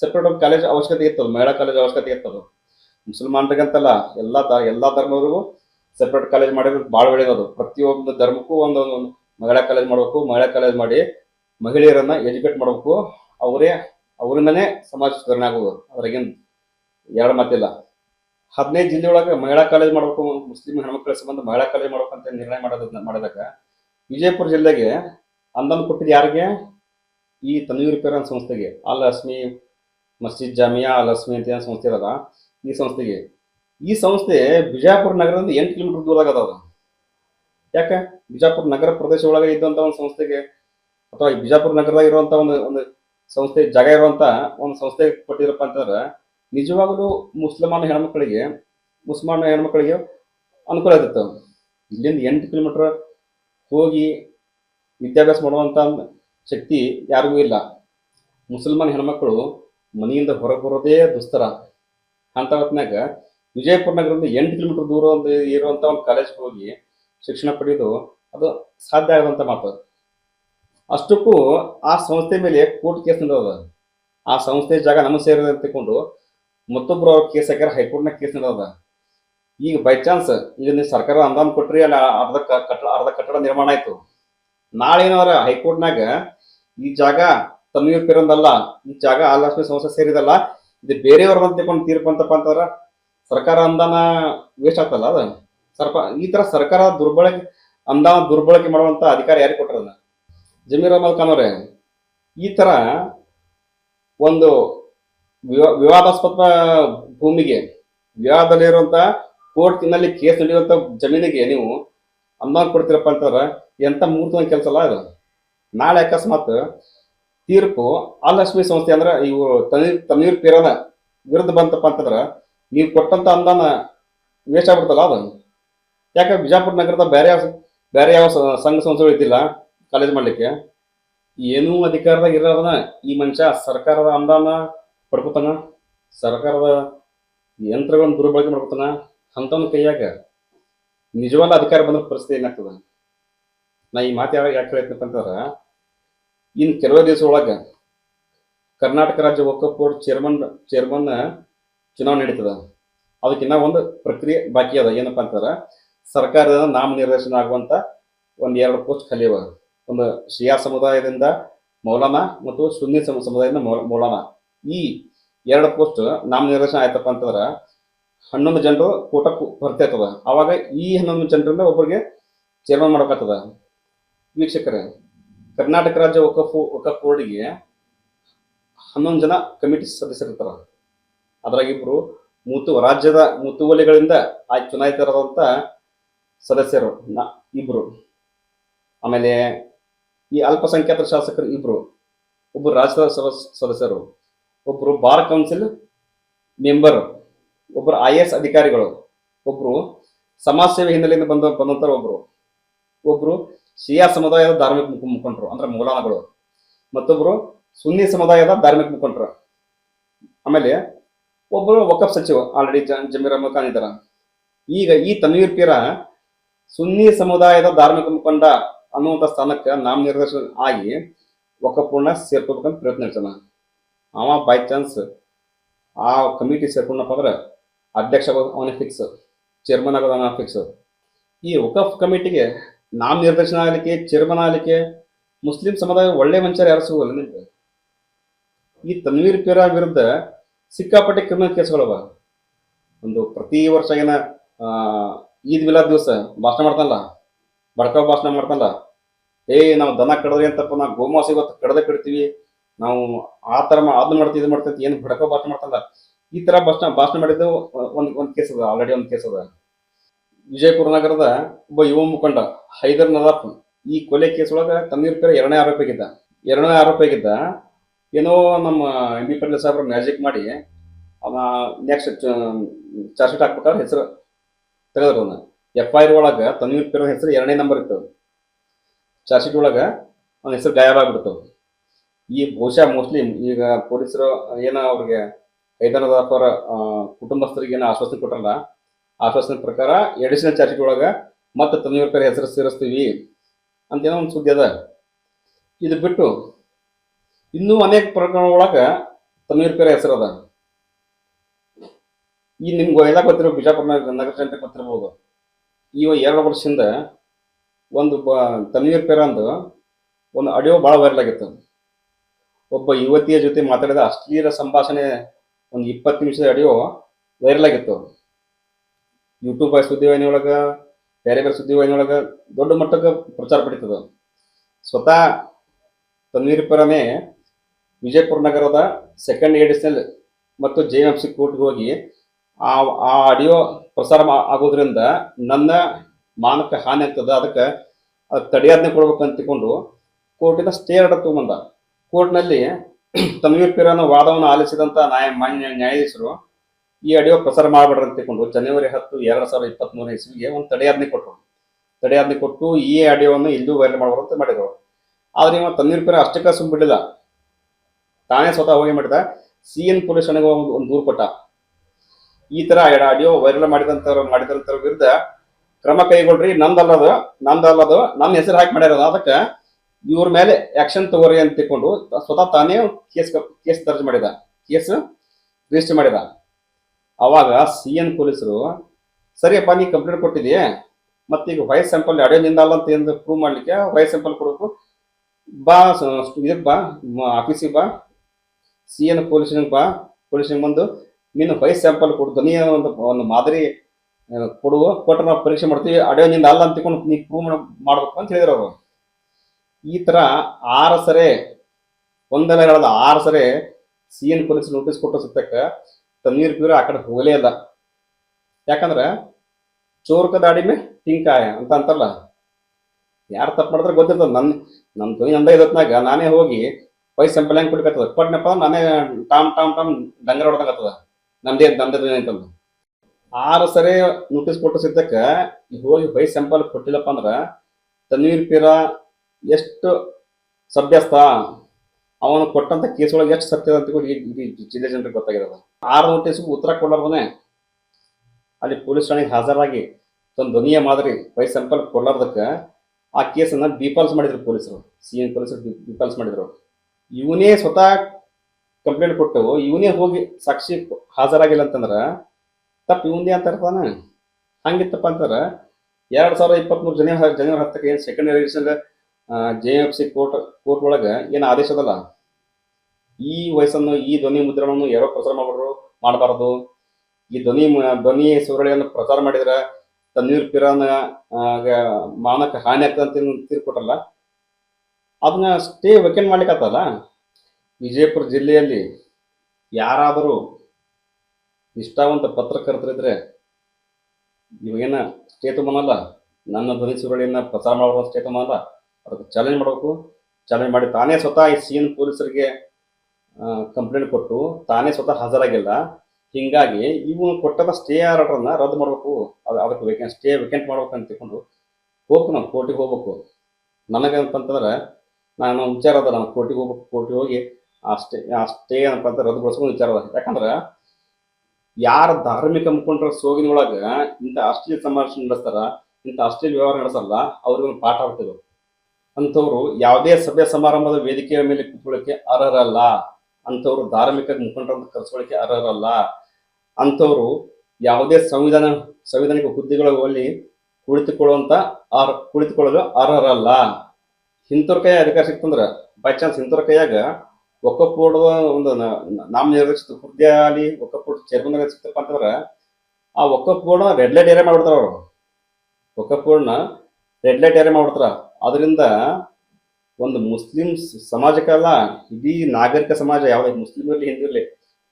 ಸೆಪ್ರೇಟ್ ಒಂದು ಕಾಲೇಜ್ ಅವಶ್ಯಕತೆ ಇರ್ತದೆ ಮಹಿಳಾ ಕಾಲೇಜ್ ಅವಶ್ಯಕತೆ ಇರ್ತದೆ ಮುಸಲ್ಮಾನರಿಗಂತಲ್ಲ, ಎಲ್ಲ ಎಲ್ಲ ಧರ್ಮದವ್ರಿಗೂ ಸೆಪ್ರೇಟ್ ಕಾಲೇಜ್ ಮಾಡಿರೋದು ಭಾಳ ಒಳ್ಳೇದದು ಪ್ರತಿಯೊಂದು ಧರ್ಮಕ್ಕೂ ಒಂದೊಂದು ಮಹಿಳಾ ಕಾಲೇಜ್ ಮಾಡಬೇಕು, ಮಹಿಳಾ ಕಾಲೇಜ್ ಮಾಡಿ ಮಹಿಳೆಯರನ್ನ ಎಜುಕೇಟ್ ಮಾಡಬೇಕು. ಅವರೇ ಅವರಿಂದನೇ ಸಮಾಜ ಸುಧಾರಣೆ ಆಗೋದು. ಅದ್ರಾಗೇನು ಎರಡು ಮಾತಿಲ್ಲ. ಹದಿನೈದು ಜಿಲ್ಲೆ ಒಳಗೆ ಮಹಿಳಾ ಕಾಲೇಜ್ ಮಾಡಬೇಕು, ಮುಸ್ಲಿಂ ಹೆಣ್ಮಕ್ಳ ಸಂಬಂಧ ಮಹಿಳಾ ಕಾಲೇಜ್ ಮಾಡಬೇಕು ಅಂತ ನಿರ್ಣಯ ಮಾಡೋದನ್ನ ಮಾಡಿದಾಗ, ವಿಜಯಪುರ ಜಿಲ್ಲೆಗೆ ಅಂದನ್ ಕೊಟ್ಟಿದ್ದು ಯಾರಿಗೆ? ಈ ತನ್ವೀರ್ ಪೇರನ್ ಸಂಸ್ಥೆಗೆ. ಅಲ್ ಅಸ್ಮಿ, ಮಸ್ಜಿದ್ ಜಾಮಿಯಾ ಲಕ್ಷ್ಮಿ ಅಂತ ಏನು ಸಂಸ್ಥೆ ಅದಲ್ಲ ಈ ಸಂಸ್ಥೆಗೆ. ಈ ಸಂಸ್ಥೆ ಬಿಜಾಪುರ ನಗರದಿಂದ ಎಂಟು ಕಿಲೋಮೀಟರ್ ದೂರದಾಗ ಅದಾವ. ಯಾಕೆ? ಬಿಜಾಪುರ ನಗರ ಪ್ರದೇಶ ಒಳಗೆ ಇದ್ದಂಥ ಒಂದು ಸಂಸ್ಥೆಗೆ, ಅಥವಾ ಬಿಜಾಪುರ ನಗರದಾಗ ಇರುವಂಥ ಒಂದು ಒಂದು ಸಂಸ್ಥೆ ಜಾಗ ಇರುವಂತ ಒಂದು ಸಂಸ್ಥೆ ಕೊಟ್ಟಿದ್ರಪ್ಪ ಅಂತಂದ್ರೆ, ನಿಜವಾಗಲೂ ಮುಸ್ಲಿಮಾನ ಹೆಣ್ಮಕ್ಳಿಗೆ ಮುಸ್ಲಿಮಾನ ಹೆಣ್ಮಕ್ಳಿಗೆ ಅನುಕೂಲ ಆಗ್ತಿತ್ತು ಇಲ್ಲಿಂದ ಎಂಟು ಕಿಲೋಮೀಟರ್ ಹೋಗಿ ವಿದ್ಯಾಭ್ಯಾಸ ಮಾಡುವಂತ ಶಕ್ತಿ ಯಾರಿಗೂ ಇಲ್ಲ. ಮುಸಲ್ಮಾನ್ ಹೆಣ್ಮಕ್ಳು ಮನೆಯಿಂದ ಹೊರಗೆ ಬರೋದೇ ದುಸ್ತರ. ಅಂತ ಹೊತ್ನಾಗ ವಿಜಯಪುರ ನಗರದಿಂದ ಎಂಟು ಕಿಲೋಮೀಟರ್ ದೂರ ಒಂದು ಇರುವಂತ ಒಂದು ಕಾಲೇಜ್ಗೆ ಹೋಗಿ ಶಿಕ್ಷಣ ಪಡೆಯೋದು ಅದು ಸಾಧ್ಯ ಆಗುವಂತ ಮಾತು. ಅಷ್ಟಕ್ಕೂ ಆ ಸಂಸ್ಥೆ ಮೇಲೆ ಕೋರ್ಟ್ ಕೇಸ್ ನಡೆದ ಆ ಸಂಸ್ಥೆ ಜಾಗ ನಮ್ಮ ಸೇರಿದೆ ಅಂತ ತಿಳ್ಕೊಂಡು ಮತ್ತೊಬ್ರು ಅವ್ರ ಕೇಸ್ ಹಾಕ್ಯಾರ ಹೈಕೋರ್ಟ್ನಾಗ ಕೇಸ್ ನಡೆದ ಈಗ ಬೈ ಚಾನ್ಸ್ ಈಗ ನೀವು ಸರ್ಕಾರ ಅನುದಾನ ಕೊಟ್ರಿ, ಅಲ್ಲಿ ಅರ್ಧ ಕಟ್ಟಡ ಅರ್ಧ ಕಟ್ಟಡ ನಿರ್ಮಾಣ ಆಯ್ತು. ನಾಳೆ ಏನಾರ ಹೈಕೋರ್ಟ್ನಾಗ ಈ ಜಾಗ ತನ್ನೀರ್ ಪಿರಂದಲ್ಲ, ಈ ಜಾಗ ಆಲಕ್ಷ್ಮಿ ಸಂಸ್ಥೆ ಸೇರಿದಲ್ಲ, ಇದು ಬೇರೆಯವ್ರ ಅಂತ ತಿಳ್ಕೊಂಡು ತೀರ್ಪು ಅಂತಪ್ಪ ಅಂತಂದ್ರ ಸರ್ಕಾರ ಅನುದಾನ ವೇಸ್ಟ್ ಆಗ್ತಲ್ಲ ಅದ. ಸರ್ಪ, ಈ ತರ ಸರ್ಕಾರ ದುರ್ಬಳಕೆ, ಅನುದಾನ ದುರ್ಬಳಕೆ ಮಾಡುವಂತ ಅಧಿಕಾರ ಯಾರಿಗೆ ಕೊಟ್ಟರಲ್ಲ ಜಮೀರ್ ಅಹಮದ್ ಖಾನ್ ಅವರೇ, ಈ ತರ ಒಂದು ವಿವಾ- ವಿವಾದಾಸ್ಪದ ಭೂಮಿಗೆ ವಿವಾದದಲ್ಲಿರುವಂತ ಕೋರ್ಟ್ನಲ್ಲಿ ಕೇಸ್ ನಡೆಯುವಂತ ಜಮೀನಿಗೆ ನೀವು ಅನುದಾನ ಕೊಡ್ತೀರಪ್ಪ ಅಂತಂದ್ರೆ ಎಂತ ಮೂರ್ತನ ಕೆಲಸ ಅಲ್ಲ ಅದು. ನಾಳೆ ಅಕಸ್ಮಾತ್ ತೀರ್ಪು ಆಲಕ್ಷ್ಮಿ ಸಂಸ್ಥೆ ಅಂದ್ರೆ ಇವು ತನೀರ್ ತನೀರ್ ಪೀರನ ವಿರುದ್ಧ ಬಂತಪ್ಪ ಅಂತಂದ್ರೆ ನೀವು ಕೊಟ್ಟಂತ ಅನುದಾನ ವೇಸ್ಟ್ ಆಗ್ಬಿಡ್ತಲ್ಲ ಅದು. ಯಾಕೆ ಬಿಜಾಪುರ ನಗರದ ಬೇರೆ ಯಾವ ಬೇರೆ ಯಾವ ಸಂಘ ಸಂಸ್ಥೆಗಳು ಇದ್ದಿಲ್ಲ ಕಾಲೇಜ್ ಮಾಡ್ಲಿಕ್ಕೆ, ಏನೂ ಅಧಿಕಾರದಾಗ ಇರೋದನ್ನ ಈ ಮನುಷ್ಯ ಸರ್ಕಾರದ ಅನುದಾನ ಪಡ್ಕೋತಾನ, ಸರ್ಕಾರದ ಯಂತ್ರಗಳನ್ನು ದುರ್ಬಳಕೆ ಮಾಡ್ಕೋತಾನ ಅಂಥವ್ನ ಕೈಯಾಗ ನಿಜವಾದ ಅಧಿಕಾರ ಬಂದ ಪರಿಸ್ಥಿತಿ ಏನಾಗ್ತದ? ನಾ ಈ ಮಾತು ಯಾವಾಗ ಯಾಕೆ ಹೇಳ್ತೀನಿ ಅಂತಂದ್ರೆ, ಇನ್ ಕೆಲವೇ ದಿವಸ ಕರ್ನಾಟಕ ರಾಜ್ಯ ವಕ್ಫ್ ಬೋರ್ಡ್ ಚೇರ್ಮನ್ ಚೇರ್ಮನ್ ಚುನಾವಣೆ ನಡೀತದ. ಅದಕ್ಕಿನ್ನ ಒಂದು ಪ್ರಕ್ರಿಯೆ ಬಾಕಿ ಅದ. ಏನಪ್ಪಾ ಅಂತಂದ್ರ, ಸರ್ಕಾರದ ನಾಮ ನಿರ್ದೇಶನ ಆಗುವಂತ ಒಂದ್ ಎರಡು ಪೋಸ್ಟ್ ಖಾಲಿ ಒಂದು ಶಿಯಾ ಸಮುದಾಯದಿಂದ ಮೌಲಾನಾ ಮತ್ತು ಸುನ್ನಿ ಸಮ- ಸಮುದಾಯದಿಂದ ಮೌಲಾನಾ. ಈ ಎರಡು ಪೋಸ್ಟ್ ನಾಮ ನಿರ್ದೇಶನ ಆಯ್ತಪ್ಪ ಅಂತಂದ್ರ ಹನ್ನೊಂದು ಜನರು ಕೂಟಕ್ಕೆ ಬರ್ತೈತದ. ಅವಾಗ ಈ ಹನ್ನೊಂದು ಜನರಿಂದ ಒಬ್ಬರಿಗೆ ಚೇರ್ಮನ್ ಮಾಡ್ಬೇಕಾಗ್ತದ. ವೀಕ್ಷಕರೇ, ಕರ್ನಾಟಕ ರಾಜ್ಯ ವಕಫ್ ವಕಫ್ ಬೋರ್ಡ್ಗೆ ಹನ್ನೊಂದು ಜನ ಕಮಿಟಿ ಸದಸ್ಯರಿರ್ತಾರ. ಅದ್ರಾಗ ಇಬ್ರು ಮುತು ರಾಜ್ಯದ ಮುತುವಲಿಗಳಿಂದ ಆ ಚುನಾಯಿತರಾದಂತ ಸದಸ್ಯರು ನ ಇಬ್ರು. ಆಮೇಲೆ ಈ ಅಲ್ಪಸಂಖ್ಯಾತ ಶಾಸಕರು ಇಬ್ಬರು ಒಬ್ಬರು ರಾಜ್ಯಸಭಾ ಸದಸ್- ಸದಸ್ಯರು ಒಬ್ಬರು ಬಾರ್ ಕೌನ್ಸಿಲ್ ಮೆಂಬರ್, ಒಬ್ರು ಐ ಎಸ್ ಅಧಿಕಾರಿಗಳು ಒಬ್ಬರು ಸಮಾಜ ಸೇವೆ ಹಿನ್ನೆಲೆಯಿಂದ ಬಂದ ಬಂದಂಥವ್ರು ಒಬ್ಬರು ಒಬ್ಬರು ಶಿಯಾ ಸಮುದಾಯದ ಧಾರ್ಮಿಕ ಮುಖ- ಮುಖಂಡರು, ಅಂದ್ರೆ ಮೌಲಾನಗಳು ಮತ್ತೊಬ್ಬರು ಸುನ್ನಿ ಸಮುದಾಯದ ಧಾರ್ಮಿಕ ಮುಖಂಡರು. ಆಮೇಲೆ ಒಬ್ಬರು ವಕಫ್ ಸಚಿವ, ಆಲ್ರೆಡಿ ಜಮೀರ್ ಅಹಮದ್ ಖಾನ್ ಇದ್ದಾರ. ಈಗ ಈ ತನ್ವೀರ್ ಪೀರ ಸುನ್ನಿ ಸಮುದಾಯದ ಧಾರ್ಮಿಕ ಮುಖಂಡ ಅನ್ನುವಂಥ ಸ್ಥಾನಕ್ಕೆ ನಾಮ ನಿರ್ದೇಶನ ಆಗಿ ಒಕ್ಕಪೂರ್ಣ ಸೇರ್ಕೋಬೇಕಂತ ಪ್ರಯತ್ನ ನಡೆಸೋಣ ಅವ ಬೈ ಚಾನ್ಸ್ ಆ ಕಮಿಟಿ ಸೇರ್ಕೊಂಡಪ್ಪ ಅಂದ್ರೆ ಅಧ್ಯಕ್ಷ ಅವನೇ ಫಿಕ್ಸ್ ಚೇರ್ಮನ್ ಆಗೋದು ಅವನ ಫಿಕ್ಸ್ ಈ ವಕಫ್ ಕಮಿಟಿಗೆ ನಾಮನಿರ್ದೇಶನ ಆಗಲಿಕ್ಕೆ ಚೇರ್ಮನ್ ಆಗಲಿಕ್ಕೆ ಮುಸ್ಲಿಂ ಸಮುದಾಯ ಒಳ್ಳೆ ಮನುಷ್ಯರು ಯಾರು ಸಿಗೋಲ್ಲ ನಿಮಗೆ? ಈ ತನ್ವೀರ್ ಪೇರ ವಿರುದ್ಧ ಸಿಕ್ಕಾಪಟ್ಟೆ ಕ್ರಿಮಿನಲ್ ಕೇಸ್ಗಳವ. ಒಂದು ಪ್ರತಿ ವರ್ಷ ಏನ ಈದ್ ಮಿಲಾದ್ ದಿವಸ ಭಾಷಣ ಮಾಡ್ತಾನಲ್ಲ ಬಡ್ಕಾವ್ ಭಾಷಣ ಮಾಡ್ತಾನಲ್ಲ ಏ, ನಾವು ದನ ಕಡದ್ರಿ ಅಂತಪ್ಪ, ನಾವು ಗೋಮಾಸ ಇವತ್ತು ಕಡದೆ ಕಡ್ತೀವಿ ನಾವು ಆ ಥರ ಅದನ್ನ ಮಾಡ್ತೀವಿ ಇದು ಮಾಡ್ತೀವಿ ಏನು ಬಡ್ಕ ಭಾಷಣ ಮಾಡ್ತಲ್ಲ ಈ ತರ ಭಾಷಣ ಭಾಷಣ ಮಾಡಿದ್ದು ಒಂದ್ ಒಂದ್ ಕೇಸ್ ಅದ ಆಲ್ರೆಡಿ ಒಂದ್ ಕೇಸ್ ಅದ. ವಿಜಯಪುರ ನಗರದ ಒಬ್ಬ ಯುವ ಮುಖಂಡ, ಹೈದರ್ ನದಾಫ್, ಈ ಕೊಲೆ ಕೇಸ್ ಒಳಗ ತನ್ನೀರ್ ಪೇರ ಎರಡನೇ ಆರೋಪಿಯಾಗಿದ್ದ ಎರಡನೇ ಆರೋಪಿಯಾಗಿದ್ದ ಏನೋ ನಮ್ಮ ಎಂ ಬಿ ಪಟೇಲ್ ಸಾಹೇಬ್ರ ಮ್ಯಾಜಿಕ್ ಮಾಡಿ ನೆಕ್ಸ್ಟ್ ಚಾರ್ಜ್ ಶೀಟ್ ಹಾಕ್ಬೇಕಾದ್ರೆ ಹೆಸರು ತೆಗೆದ್ರು ಅವನ್ನ ಎಫ್ ಐ ಆರ್ ಒಳಗ ತನ್ವೀರ್ ಪೇರ ಹೆಸರು ಎರಡನೇ ನಂಬರ್ ಇರ್ತವೆ ಚಾರ್ಜ್ ಶೀಟ್ ಒಳಗ ಅವನ ಹೆಸರು ಗಾಯಬ್ ಆಗ್ಬಿಡ್ತು ಈ ಬಹುಶಃ ಮೋಸ್ಟ್ಲಿ ಈಗ ಪೊಲೀಸರು ಏನೋ ಅವ್ರಿಗೆ ಹೈದರಾಬಾದ್ ಅವರ ಕುಟುಂಬಸ್ಥರಿಗೆ ಏನೋ ಆಶ್ವಾಸನೆ ಕೊಟ್ಟಲ್ಲ ಆಶ್ವಾಸನೆ ಪ್ರಕಾರ ಎಡಿಷನಲ್ ಚಾರ್ಜ್ ಶೀಟ್ ಒಳಗ ಮತ್ತೆ ತನ್ವೀರ್ ಪೇರ ಹೆಸರು ಸೇರಿಸ್ತೀವಿ ಅಂತ ಏನೋ ಒಂದು ಸುದ್ದಿ ಅದ. ಇದು ಬಿಟ್ಟು ಇನ್ನೂ ಅನೇಕ ಪ್ರಕರಣ ಒಳಗ ತನ್ವೀರ್ ಪೇರ ಹೆಸರು ಅದ. ಈ ನಿಮ್ಗೆ ಎಲ್ಲ ಗೊತ್ತಿರೋ ಬಿಜಾಪುರ ನಗರ ಜನತೆಗೆ ಗೊತ್ತಿರ್ಬೋದು. ಈ ಎರಡು ವರ್ಷದಿಂದ ಒಂದು ಬ ತನ್ವೀರ್ ಪೇರ ಅಂದು ಒಂದು ಆಡಿಯೋ ಭಾಳ ವೈರಲ್ ಆಗಿತ್ತು. ಒಬ್ಬ ಯುವತಿಯ ಜೊತೆ ಮಾತಾಡಿದ ಅಶ್ಲೀಲ ಸಂಭಾಷಣೆ ಒಂದು ಇಪ್ಪತ್ತು ನಿಮಿಷದ ಆಡಿಯೋ ವೈರಲ್ ಆಗಿತ್ತು. ಯೂಟ್ಯೂಬ್ ಸುದ್ದಿವಾಹಿನಿ ಒಳಗ, ಬೇರೆ ಬೇರೆ ಸುದ್ದಿವಾಹಿನಿ ಒಳಗ ದೊಡ್ಡ ಮಟ್ಟಕ್ಕೆ ಪ್ರಚಾರ ಪಡಿತದ. ಸ್ವತಃ ತನ್ವೀರ್ ಪೇರನೇ ವಿಜಯಪುರ ನಗರದ ಸೆಕೆಂಡ್ ಎಡಿಷನಲ್ ಮತ್ತು ಜೆ ಎಂ ಸಿ ಕೋರ್ಟ್ಗೆ ಹೋಗಿ ಆ ಆಡಿಯೋ ಪ್ರಸಾರ ಆಗೋದ್ರಿಂದ ನನ್ನ ಮಾನಕ್ಕೆ ಹಾನಿ ಆಗ್ತದೆ. ಅದಕ್ಕೆ ಅದು ತಡೆಯಾಜ್ಞೆ ಕೊಡ್ಬೇಕು ಅಂತಿಕೊಂಡು ಕೋರ್ಟಿನ ಸ್ಟೇ ಆರ್ಡರ್ ತಗೊಂಬಂದ. ಕೋರ್ಟ್ನಲ್ಲಿ ತನ್ವೀರ್ ಪಿರಾನ ವಾದವನ್ನು ಆಲಿಸಿದಂತ ನ್ಯಾಯ ಮಾನ್ಯ ನ್ಯಾಯಾಧೀಶರು ಈ ಆಡಿಯೋ ಪ್ರಸಾರ ಮಾಡಬೇಡ್ರಿ ಅಂತಿಕೊಂಡು ಜನವರಿ ಹತ್ತು ಎರಡ್ ಸಾವಿರದ ಇಪ್ಪತ್ತ್ ಮೂರನೇ ಇಸ್ವಿಗೆ ಒಂದು ತಡೆಯಾಜ್ಞೆ ಕೊಟ್ಟರು. ತಡೆಯಾಜ್ಞೆ ಕೊಟ್ಟು ಈ ಆಡಿಯೋವನ್ನು ಇಲ್ಲೂ ವೈರಲ್ ಮಾಡಬಾರ್ದು ಅಂತ ಮಾಡಿದ್ರು. ಆದ್ರೆ ಇವ ತನ್ವೀರ್ ಪಿರ ಅಷ್ಟಕ್ಕೆ ಸುಮ್ಬಿಡಲಿಲ್ಲ ತಾನೇ ಸ್ವತಃ ಹೋಗಿ ಮಾಡಿದ. ಸಿ ಎನ್ ಪೊಲೀಸ್ ಠಾಣೆಗೆ ಒಂದು ದೂರು ಕೊಟ್ಟ ಈ ತರ ಆಡಿಯೋ ವೈರಲ್ ಮಾಡಿದಂತ ಮಾಡಿದಂತ ವಿರುದ್ಧ ಕ್ರಮ ಕೈಗೊಳ್ಳ್ರಿ ನಂದಲ್ಲದು ನಂದಲ್ಲದು, ನನ್ನ ಹೆಸರು ಹಾಕಿ ಮಾಡ್ಯಾರ ಅದಕ್ಕೆ ಇವ್ರ ಮೇಲೆ ಆಕ್ಷನ್ ತಗೋರಿ ಅಂತ ತಿಳ್ಕೊಂಡು ಸ್ವತಃ ತಾನೇ ಕೇಸ್ ಕೇಸ್ ದರ್ಜ್ ಮಾಡಿದ. ಕೇಸ್ ರಿಜಿಸ್ಟರ್ ಮಾಡಿದ. ಅವಾಗ ಸಿ ಎನ್ ಪೊಲೀಸರು, ಸರಿಯಪ್ಪ, ನೀ ಕಂಪ್ಲೇಂಟ್ ಕೊಟ್ಟಿದೆಯೇ? ಮತ್ತೀಗ ವಾಯ್ಸ್ ಸ್ಯಾಂಪಲ್ ಆಡಿಯೋದಿಂದ ಅಲ್ಲ ಅಂತ ಏನು ಪ್ರೂವ್ ಮಾಡ್ಲಿಕ್ಕೆ? ವಾಯ್ಸ್ ಸ್ಯಾಂಪಲ್ ಕೊಡಬೇಕು. ಬಾ ಇದಕ್ಕೆ ಬಾ ಆಫೀಸಿಗೆ ಬಾ. ಸಿ ಎನ್ ಪೊಲೀಸ್ನಿಗೆ ಬಾ. ಪೊಲೀಸ್ನಿಗೆ ಬಂದು ನೀನು ಫೈ ಸ್ಯಾಂಪಲ್ ಕೊಡು ಒಂದು ಒಂದು ಮಾದರಿ ಕೊಡುವ ಕೊಟ್ಟು ನಾವು ಪರೀಕ್ಷೆ ಮಾಡ್ತೀವಿ, ಆಡಿಯೋನಿಂದ ಅಲ್ಲ ಅಂತ ತಿಳ್ಕೊಂಡು ನೀ ಪ್ರೂವ್ ಮಾಡ್ಬೇಕು ಅಂತ ಹೇಳಿದ್ರು ಅವರು. ಈ ತರ ಆರು ಸರಿ, ಒಂದಲ್ಲ ಹೇಳದ ಆರು ಸರಿ ಸಿ ಎನ್ ಪೊಲೀಸ್ ನೋಟಿಸ್ ಕೊಟ್ಟು ಸತ್ಯಕ್ಕೆ ತನ್ವೀರ್ ಪೀರು ಆ ಕಡೆ ಹೋಗಲೇ ಇಲ್ಲ. ಯಾಕಂದ್ರೆ ಚೋರ್ಕ ದಾಡಿಮೆ ತಿಂಕಾಯ ಟಿಂಕಾಯ ಅಂತ ಅಂತಾರಲ್ಲ, ಯಾರು ತಪ್ಪು ಮಾಡಿದ್ರೆ ಗೊತ್ತಿರ್ತದೆ. ನನ್ನ ನನ್ನ ಧ್ವನಿ ಅಂದ ಇದತ್ನಾಗ ನಾನೇ ಹೋಗಿ ವೈಸ್ ಸ್ಯಾಂಪಲ್ ಹೆಂಗ್ ಕೊಡ್ಬೇಕತ್ತದ ಕೊಟ್ಟನಪ್ಪ ನಾನೇ ಟಾಮ್ ಟಾಮ್ ಟಾಮ್ ಡಂಗರ ಹೊಡೆದಂಗತ್ತದ ನಮ್ದೇ ನಂದೇ ಐತಲ್ಲ ಆರು ಸರಿ ನೋಟಿಸ್ ಕೊಟ್ಟು ಸಿದ್ದಕ್ಕ ಹೋಗಿ ಬೈ ಸ್ಯಾಂಪಲ್ ಕೊಟ್ಟಿಲ್ಲಪ್ಪ ಅಂದ್ರ ತನ್ವೀರ್ ಪೀರ ಎಷ್ಟು ಸಭ್ಯಸ್ಥ? ಅವನು ಕೊಟ್ಟಂತ ಕೇಸ್ ಒಳಗೆ ಎಷ್ಟು ಸತ್ಯದ ಅಂತ ಕೂಡ ಜಿಲ್ಲೆ ಜನರಿಗೆ ಗೊತ್ತಾಗಿರೋದು ಆರು ನೋಟಿಸ್ ಉತ್ತರ ಕೊಡಲಾರ್ದನೆ ಅಲ್ಲಿ ಪೊಲೀಸ್ ಠಾಣೆಗೆ ಹಾಜರಾಗಿ ತನ್ನ ಧ್ವನಿಯ ಮಾದರಿ ಬೈ ಸ್ಯಾಂಪಲ್ ಕೊಡಲಾರ್ದಕ್ಕೆ ಆ ಕೇಸನ್ನ ಡಿಫಾಲ್ಸ್ ಮಾಡಿದ್ರು ಪೊಲೀಸರು. ಸಿ ಎಂ ಪೊಲೀಸರು ಡಿಫಾಲ್ಸ್ ಮಾಡಿದ್ರು. ಇವನೇ ಸ್ವತಃ ಕಂಪ್ಲೇಂಟ್ ಕೊಟ್ಟು ಇವನೇ ಹೋಗಿ ಸಾಕ್ಷಿ ಹಾಜರಾಗಿಲ್ಲ ಅಂತಂದ್ರ, ತಪ್ಪು ಇವನೇ ಅಂತ ಇರ್ತಾನ ಹಂಗಿತ್ತಪ್ಪ ಅಂತಾರ? ಎರಡ್ ಸಾವಿರದ ಇಪ್ಪತ್ಮೂರು ಜನವರಿ ಜನವರಿ ಹತ್ತಕ್ಕೆ ಏನು second revision J F C court court ಒಳಗೆ ಏನು ಆದೇಶ ಅದಲ್ಲ? ಈ ವಯಸ್ಸನ್ನು, ಈ ಧ್ವನಿ ಮುದ್ರಣವನ್ನು ಯಾರೋ ಪ್ರಸಾರ ಮಾಡ್ಬಾರ್ದು, ಮಾಡಬಾರದು. ಈ ಧ್ವನಿ ಧ್ವನಿ ಸುರಳಿಯನ್ನು ಪ್ರಚಾರ ಮಾಡಿದ್ರೆ ತನ್ನೀರ್ ಪಿರಾನ ಮಾನಕ್ಕೆ ಹಾನಿ ಆಗ್ತದೆ ಅಂತ ತೀರ್ಕೊಟ್ಟಲ್ಲ ಅದನ್ನ ಸ್ಟೇ ವೆಕೆಂಟ್ ಮಾಡ್ಲಿಕ್ಕತ್ತಲ್ಲ ವಿಜಯಪುರ ಜಿಲ್ಲೆಯಲ್ಲಿ ಯಾರಾದರೂ ನಿಷ್ಠಾವಂತ ಪತ್ರಕರ್ತರಿದ್ರೆ ಇವಾಗೇನ ಸ್ಟೇ ತಗೊಂಬಲ್ಲ ನನ್ನ ಧ್ವನಿ ಸುರುಳಿಯನ್ನ ಪ್ರಸಾರ ಮಾಡುವ ಸ್ಟೇ ಅಲ್ಲ ಅದಕ್ಕೆ ಚಾಲೆಂಜ್ ಮಾಡಬೇಕು. ಚಾಲೆಂಜ್ ಮಾಡಿ ತಾನೇ ಸ್ವತಃ ಈ ಸಿ ಎನ್ ಪೊಲೀಸರಿಗೆ ಕಂಪ್ಲೇಂಟ್ ಕೊಟ್ಟು ತಾನೇ ಸ್ವತಃ ಹಾಜರಾಗಿಲ್ಲ. ಹಿಂಗಾಗಿ ಇವನು ಕೊಟ್ಟದ ಸ್ಟೇ ಆರ್ಡರ್ನ ರದ್ದು ಮಾಡಬೇಕು. ಅದು, ಅದಕ್ಕೆ ವೇಕೆಂಟ್ ಸ್ಟೇ ವೇಕೆಂಟ್ ಮಾಡ್ಬೇಕು ಅಂತ ತಿಳ್ಕೊಂಡು ಹೋಗ್ಬೇಕು ನಾವು ಕೋರ್ಟಿಗೆ ಹೋಗ್ಬೇಕು. ನನಗಂತಂದ್ರೆ ನಾನು ವಿಚಾರ ಅದ ನಾನು ಕೋರ್ಟಿಗೆ ಹೋಗ್ಬೇಕು, ಕೋರ್ಟಿಗೆ ಹೋಗಿ ಅಷ್ಟೇ ಸ್ಟೇ ಏನಪ್ಪ ಅಂತ ರದ್ದುಗೊಳಿಸ್ಕೊಂಡು ವಿಚಾರ ಯಾಕಂದ್ರ, ಯಾರ ಧಾರ್ಮಿಕ ಮುಖಂಡರ ಸೋಗಿನೊಳಗ ಇಂಥ ಅಶ್ಲೀಲ ಸಮಾವೇಶ ನಡೆಸ್ತಾರ, ಇಂಥ ಅಶ್ಲೀಲ ವ್ಯವಹಾರ ನಡೆಸಲ್ಲ ಅವ್ರಿಗೊಂದು ಪಾಠ ಆಗ್ತದೆ. ಅಂಥವ್ರು ಯಾವುದೇ ಸಭೆ ಸಮಾರಂಭದ ವೇದಿಕೆಯ ಮೇಲೆ ಕೂತ್ಕೊಳ್ಳಕ್ಕೆ ಅರ್ಹರಲ್ಲ. ಅಂಥವ್ರು ಧಾರ್ಮಿಕ ಮುಖಂಡರನ್ನು ಕರೆಸ್ಕೊಳ್ಳಿಕ್ಕೆ ಅರ್ಹರಲ್ಲ. ಅಂಥವ್ರು ಯಾವುದೇ ಸಂವಿಧಾನ, ಸಂವಿಧಾನಿಕ ಹುದ್ದೆಗಳಲ್ಲಿ ಕುಳಿತುಕೊಳ್ಳುವಂತ ಅರ್, ಕುಳಿತುಕೊಳ್ಳಲು ಅರ್ಹರಲ್ಲ. ಇಂಥವ್ರ ಕೈ ಅಧಿಕಾರ ಸಿಕ್ತಂದ್ರ ಬೈ ಚಾನ್ಸ್ ಇಂಥವ್ರ ಕೈಯಾಗ ಒಕ್ಕಪ್ ಬೋರ್ಡ್ ಒಂದು ನಾಮನಿರ್ದೇಶಿತ ಹುದ್ದೆ ಆಗಲಿ ಒಕ್ಕಪ್ ಚೇರ್ಮನ್ ನಿರ್ದೇಶಿತಪ್ಪ ಅಂತಂದ್ರ, ಆ ಒಕ್ಕಪ್ ರೆಡ್ ಲೈಟ್ ಏರಿಯಾ ಮಾಡ್ಬಿಡ್ತಾರ ಅವರು. ಒಕ್ಕಪ್ ರೆಡ್ ಲೈಟ್ ಏರಿಯಾ ಮಾಡ್ಬಿಡ್ತಾರ. ಅದರಿಂದ ಒಂದು ಮುಸ್ಲಿಂ ಸಮಾಜಕ್ಕಲ್ಲ, ಇಡೀ ನಾಗರಿಕ ಸಮಾಜ, ಯಾವುದೇ ಮುಸ್ಲಿಂ ಇರಲಿ, ಹಿಂದೂ ಇರಲಿ,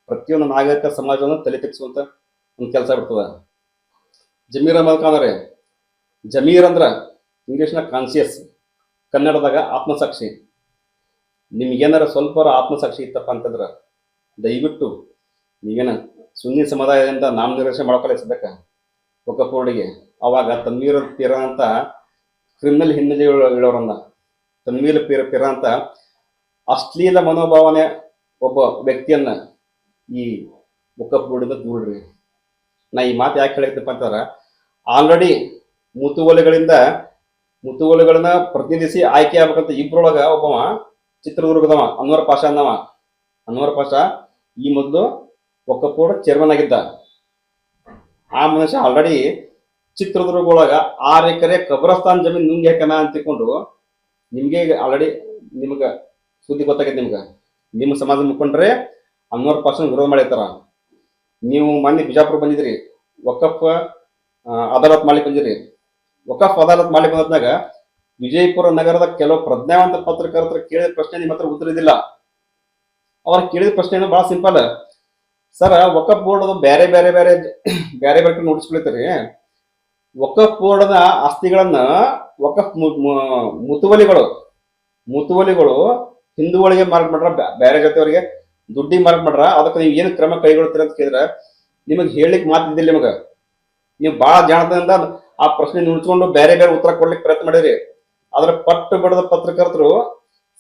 ಪ್ರತಿಯೊಂದು ನಾಗರಿಕ ಸಮಾಜವನ್ನು ತಲೆ ತೆಗಿಸುವಂತ ಒಂದು ಕೆಲಸ ಬಿಡ್ತದ ಜಮೀರ್ ಅಹಮದ್ ಖಾನ್ ಜಮೀರ್ ಅಂದ್ರ ಇಂಗ್ಲಿಷ್ನ ಕಾನ್ಸಿಯಸ್ ಕನ್ನಡದಾಗ ಆತ್ಮಸಾಕ್ಷಿ. ನಿಮ್ಗೇನಾರ ಸ್ವಲ್ಪ ಆತ್ಮಸಾಕ್ಷಿ ಇತ್ತಪ್ಪ ಅಂತಂದ್ರ, ದಯವಿಟ್ಟು ನೀವೇನ ಸುನ್ನಿ ಸಮುದಾಯದಿಂದ ನಾಮನಿರ್ದೇಶನ ಮಾಡ್ಕೊಳ್ಳಿ ಸದ್ಯಕ್ಕ ಒಕ್ಕಪೋರ್ಡಿಗೆ ಅವಾಗ ತನ್ವೀರ್ ಪಿರ ಅಂತ ಕ್ರಿಮಿನಲ್ ಹಿನ್ನೆಲೆ ಇಳೋರನ್ನ ತಮ್ಮೀರ ಪೀರ, ಪಿರ ಅಂತ ಅಶ್ಲೀಲ ಮನೋಭಾವನೆ ಒಬ್ಬ ವ್ಯಕ್ತಿಯನ್ನ ಈ ಒಕ್ಕಪೋರ್ಡಿಂದ ದೂಡ್ರಿ ನಾ ಈ ಮಾತು ಯಾಕೆ ಹೇಳಿದ್ದಪ್ಪ ಅಂತಂದ್ರ, ಆಲ್ರೆಡಿ ಮುತುವಲೆಗಳಿಂದ ಮುತುವಲೆಗಳನ್ನ ಪ್ರತಿನಿಧಿಸಿ ಆಯ್ಕೆ ಆಗ್ಬೇಕಂತ ಇಬ್ಬರೊಳಗ ಒಬ್ಬವ ಚಿತ್ರದುರ್ಗದವ, ಅನ್ವರ್ ಪಾಷ ಅನ್ನವ. ಅನ್ವರ್ ಪಾಷ ಈ ಮೊದಲು ಕೂಡ ಚೇರ್ಮನ್ ಆಗಿದ್ದ. ಆ ಮನುಷ್ಯ ಆಲ್ರೆಡಿ ಚಿತ್ರದುರ್ಗ ಒಳಗ ಆರು ಎಕರೆ ಕಬ್ರಸ್ತಾನ್ ಜಮೀನ್ ನುಂಗಿ ಹಾಕನ ಅಂತ ತಿಳ್ಕೊಂಡು ನಿಮ್ಗೆ ಆಲ್ರೆಡಿ ನಿಮ್ಗ ಸುದ್ದಿ ಗೊತ್ತಾಗೈತೆ ನಿಮ್ಗ. ನಿಮ್ಮ ಸಮಾಜ ಮುಖಂಡ್ರೆ ಅನ್ವರ್ ಪಾಷನ್ ವಿರೋಧ ಮಾಡಿರ್ತಾರ. ನೀವು ಮೊನ್ನೆ ಬಿಜಾಪುರ ಬಂದಿದ್ರಿ, ಒಕ್ಕಪ್ಪ ಅದಾಲತ್ ಮಾಡ್ಲಿಕ್ಕೆ ಬಂದಿರಿ. ಒಕ್ಕಪ್ಪ ಅದಾಲತ್ ಮಾಡ್ಲಿಕ್ಕೆ ಬಂದಾಗ ವಿಜಯಪುರ ನಗರದ ಕೆಲವು ಪ್ರಜ್ಞಾವಂತ ಪತ್ರಕರ್ತರ ಕೇಳಿದ ಪ್ರಶ್ನೆ ನಿಮ್ಮ ಹತ್ರ ಉತ್ತರ ಇದಿಲ್ಲ ಅವ್ರ ಕೇಳಿದ ಪ್ರಶ್ನೆ ಬಹಳ ಸಿಂಪಲ್. ಸರ್ ವಕಫ್ ಬೋರ್ಡ್ ಬೇರೆ ಬೇರೆ ಬೇರೆ ಬೇರೆ ಬೇರೆ ಕಡೆ ಕೊಡ್ತೀರಿ. ವಕಫ್ ಬೋರ್ಡ್ನ ಆಸ್ತಿಗಳನ್ನ ವಕಫ್ ಮುತುವಲಿಗಳು ಮುತುವಲಿಗಳು ಹಿಂದೂಗಳಿಗೆ ಮಾರಾಟ ಮಾಡ್ರ ಬೇರೆ ಜೊತೆಯವರಿಗೆ ದುಡ್ಡಿಗೆ ಮಾರಾಟ ಮಾಡ್ರ, ಅದಕ್ಕೆ ನೀವು ಏನು ಕ್ರಮ ಕೈಗೊಳ್ತೀರ ಅಂತ ಕೇಳಿದ್ರೆ, ನಿಮಗೆ ಹೇಳಲಿಕ್ಕೆ ಮಾತಿದ್ದಿಲ್ಲ ನಿಮಗೆ. ನೀವು ಭಾಳ ಜಾಣದಿಂದ ಆ ಪ್ರಶ್ನೆ ನುಡಿಸ್ಕೊಂಡು ಬೇರೆ ಬೇರೆ ಉತ್ತರ ಕೊಡ್ಲಿಕ್ಕೆ ಪ್ರಯತ್ನ ಮಾಡಿರಿ ಆದ್ರೆ ಪಟ್ಟು ಬಡದ ಪತ್ರಕರ್ತರು,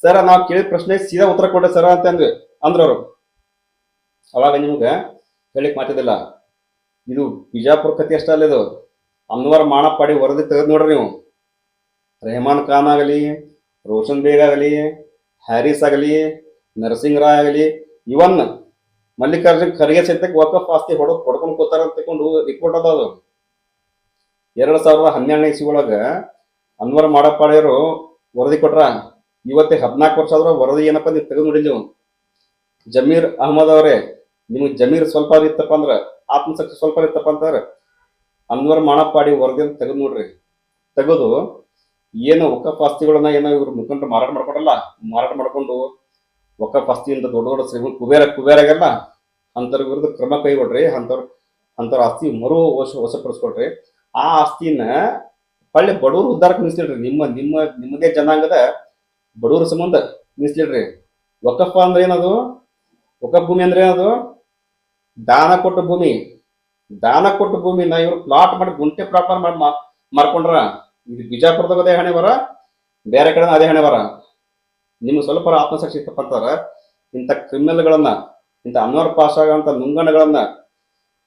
ಸರ್, ನಾವು ಕೇಳಿದ ಪ್ರಶ್ನೆ ಸೀದಾ ಉತ್ತರ ಕೊಡ್ರಿ ಸರ್ ಅಂತ ಅಂದ್ವಿ. ಅಂದ್ರ ಅವರು. ಅವಾಗ ನಿಮ್ಗೆ ಹೇಳಿಕ್ ಮಾತಿದಿಲ್ಲ ಇದು ಬಿಜಾಪುರ ಕತಿ ಅಷ್ಟೇ ಅಲ್ಲ ಇದು. ಅನ್ವರ್ ಮಾಣಪ್ಪಾಡಿ ವರದಿ ತೆಗೆದು ನೋಡ್ರಿ ನೀವು. ರೆಹಮಾನ್ ಖಾನ್ ಆಗಲಿ, ರೋಷನ್ ಬೇಗ್ ಆಗಲಿ, ಹ್ಯಾರಿಸ್ ಆಗಲಿ, ನರಸಿಂಗ್ ರಾಯ್ ಆಗಲಿ, ಇವನ್ ಮಲ್ಲಿಕಾರ್ಜುನ್ ಖರ್ಗೆ ಸಹಿತಕ್ಕೆ ವಕಫ್ ಆಸ್ತಿ ಹೊಡೆದು ಹೊಡ್ಕೊಂಡು ಕೂತಾರ ತಗೊಂಡು ರಿಪೋರ್ಟ್ ಅದ ಅದು ಎರಡ್ ಸಾವಿರದ ಹನ್ನೆರಡನೇ ಇಸಿ ಒಳಗ ಅನ್ವರ್ ಮಾಡಪ್ಪಾಡಿಯವರು ವರದಿ ಕೊಟ್ರ, ಇವತ್ತೇ ಹದಿನಾಲ್ಕು ವರ್ಷ ಆದ್ರೂ ವರದಿ ಏನಪ್ಪ ನೀವು ತೆಗೆದು ನೋಡಿ ನೀವು? ಜಮೀರ್ ಅಹಮದ್ ಅವರೇ, ನಿಮ್ಗೆ ಜಮೀರ್ ಸ್ವಲ್ಪ ಇತ್ತಪ್ಪ ಅಂದ್ರೆ ಆತ್ಮಸಕ್ತಿ ಸ್ವಲ್ಪ ಇತ್ತಪ್ಪ ಅಂತಂದ್ರೆ ಅನ್ವರ್ ಮಾಡಪ್ಪಾಡಿ ವರದಿಯನ್ನು ತೆಗೆದು ನೋಡ್ರಿ. ತೆಗೆದು ಏನು ಒಕ್ಕಪ್ಪ ಆಸ್ತಿಗಳನ್ನ ಏನೋ ಇವ್ರು ಮುಖಂಡರು ಮಾರಾಟ ಮಾಡ್ಕೊಡಲ್ಲ ಮಾರಾಟ ಮಾಡಿಕೊಂಡು ವಕಫ್ ಆಸ್ತಿಯಿಂದ ದೊಡ್ಡ ದೊಡ್ಡ ಶ್ರೀಮಂತ ಕುಬೇರ ಕುಬೇರಾಗಲ್ಲ ಅಂಥವ್ರ ವಿರುದ್ಧ ಕ್ರಮ ಕೈಗೊಳ್ರಿ, ಅಂಥವ್ರ ಅಂಥವ್ರ ಆಸ್ತಿ ಮರು ವಶ ವಶಪಡಿಸ್ಕೊಡ್ರಿ ಆ ಆಸ್ತಿನ ಹೊಳ್ಳಿ ಬಡವರು ಉದ್ದಾರಕ್ಕೆ ಮೀಸಲಿಡ್ರಿ ನಿಮ್ಮ ನಿಮ್ಮ ನಿಮ್ಮದೇ ಜನಾಂಗದ ಬಡವರ ಸಂಬಂಧ ಮೀಸಲಿಡ್ರಿ ವಕಫ್ ಅಂದ್ರೆ ಏನದು? ವಕಫ್ ಭೂಮಿ ಅಂದ್ರೆ ಏನದು? ದಾನ ಕೊಟ್ಟ ಭೂಮಿ. ದಾನ ಕೊಟ್ಟ ಭೂಮಿನ ಇವ್ರು ಪ್ಲಾಟ್ ಮಾಡಿ ಗುಂಟೆ ಪ್ರಾಪರ್ ಮಾಡಿ ಮಾರ್ಕೊಂಡ್ರ. ಇದು ಬಿಜಾಪುರದಾಗ ಅದೇ ಹಣೆ ಬರ ಬೇರೆ ಕಡೆ ಅದೇ ಹಣೆ ಬರ ನಿಮ್ಗೆ ಸ್ವಲ್ಪ ಆತ್ಮಸಾಕ್ಷಿ ಇತ್ತಪ್ಪ ಇಂಥ ಕ್ರಿಮಿನಲ್ಗಳನ್ನ ಇಂಥ ಅನ್ವರ್ ಪಾಸ್ ಆಗಂತ ನುಂಗಣಗಳನ್ನ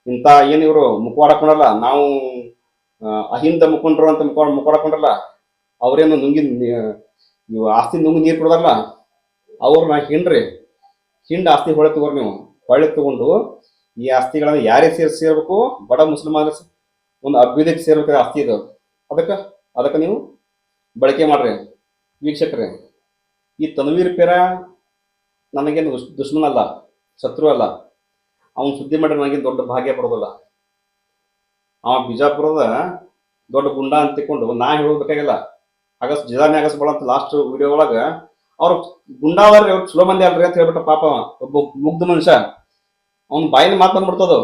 ಇಂಥ ಏನು ಇವರು ಮುಖವಾಡಕೊಂಡಲ್ಲ ನಾವು ಅಹಿಂದ ಮುಖಂಡರು ಅಂತ ಮುಖ ಮುಖಾಡ್ಕೊಂಡ್ರಲ್ಲ ಅವ್ರೇನು ನುಂಗಿ ನೀವು ಆಸ್ತಿ ನುಂಗಿ ನೀರು ಕುಡ್ದಾರಲ್ಲ, ಅವ್ರನ್ನ ಹಿಂಡ್ರಿ, ಹಿಂಡ್ ಆಸ್ತಿ ಹೊಳೆ ತಗೋರಿ ನೀವು. ಹೊಳೆ ತಗೊಂಡು ಈ ಆಸ್ತಿಗಳನ್ನ ಯಾರೇ ಸೇರ್ ಸೇರ್ಬೇಕು, ಬಡ ಮುಸಲ್ಮಾನ ಒಂದು ಅಭ್ಯುದಯಕ್ಕೆ ಸೇರ್ಬೇಕು ಆಸ್ತಿ ಇದು. ಅದಕ್ಕೆ ಅದಕ್ಕೆ ನೀವು ಬಳಕೆ ಮಾಡ್ರಿ. ವೀಕ್ಷಕರೇ, ಈ ತನ್ವೀರ್ ಪೇರ ನನಗೇನು ದುಶ್ಮನ್ ಅಲ್ಲ, ಶತ್ರು ಅಲ್ಲ. ಅವನು ಸುದ್ದಿ ಮಾಡಿ ನನಗೇನು ದೊಡ್ಡ ಭಾಗ್ಯ ಬರೋದಿಲ್ಲ ಅವ ಬಿಜಾಪುರದ ದೊಡ್ಡ ಗುಂಡ ಅಂತ ತಿಕ್ಕೊಂಡು ನಾ ಹೇಳಬೇಕಾಗಿಲ್ಲ. ಆಗಸ್ಟ್ ಜಿಲ್ಲಾನೆ ಆಗಸ್ಟ್ ಅಂತ ಲಾಸ್ಟ್ ವಿಡಿಯೋ ಒಳಗ ಅವ್ರು ಗುಂಡಾವರ್ರಿ ಅವ್ರು ಚಲೋ ಮಂದಿ ಅಲ್ರಿ ಅಂತ ಹೇಳ್ಬಿಟ್ಟ ಪಾಪ. ಒಬ್ಬ ಮುಗ್ಧ ಮನುಷ್ಯ. ಅವ್ನ ಬಾಯಿನ ಮಾತು ಬಂದ್ಬಿಡ್ತದ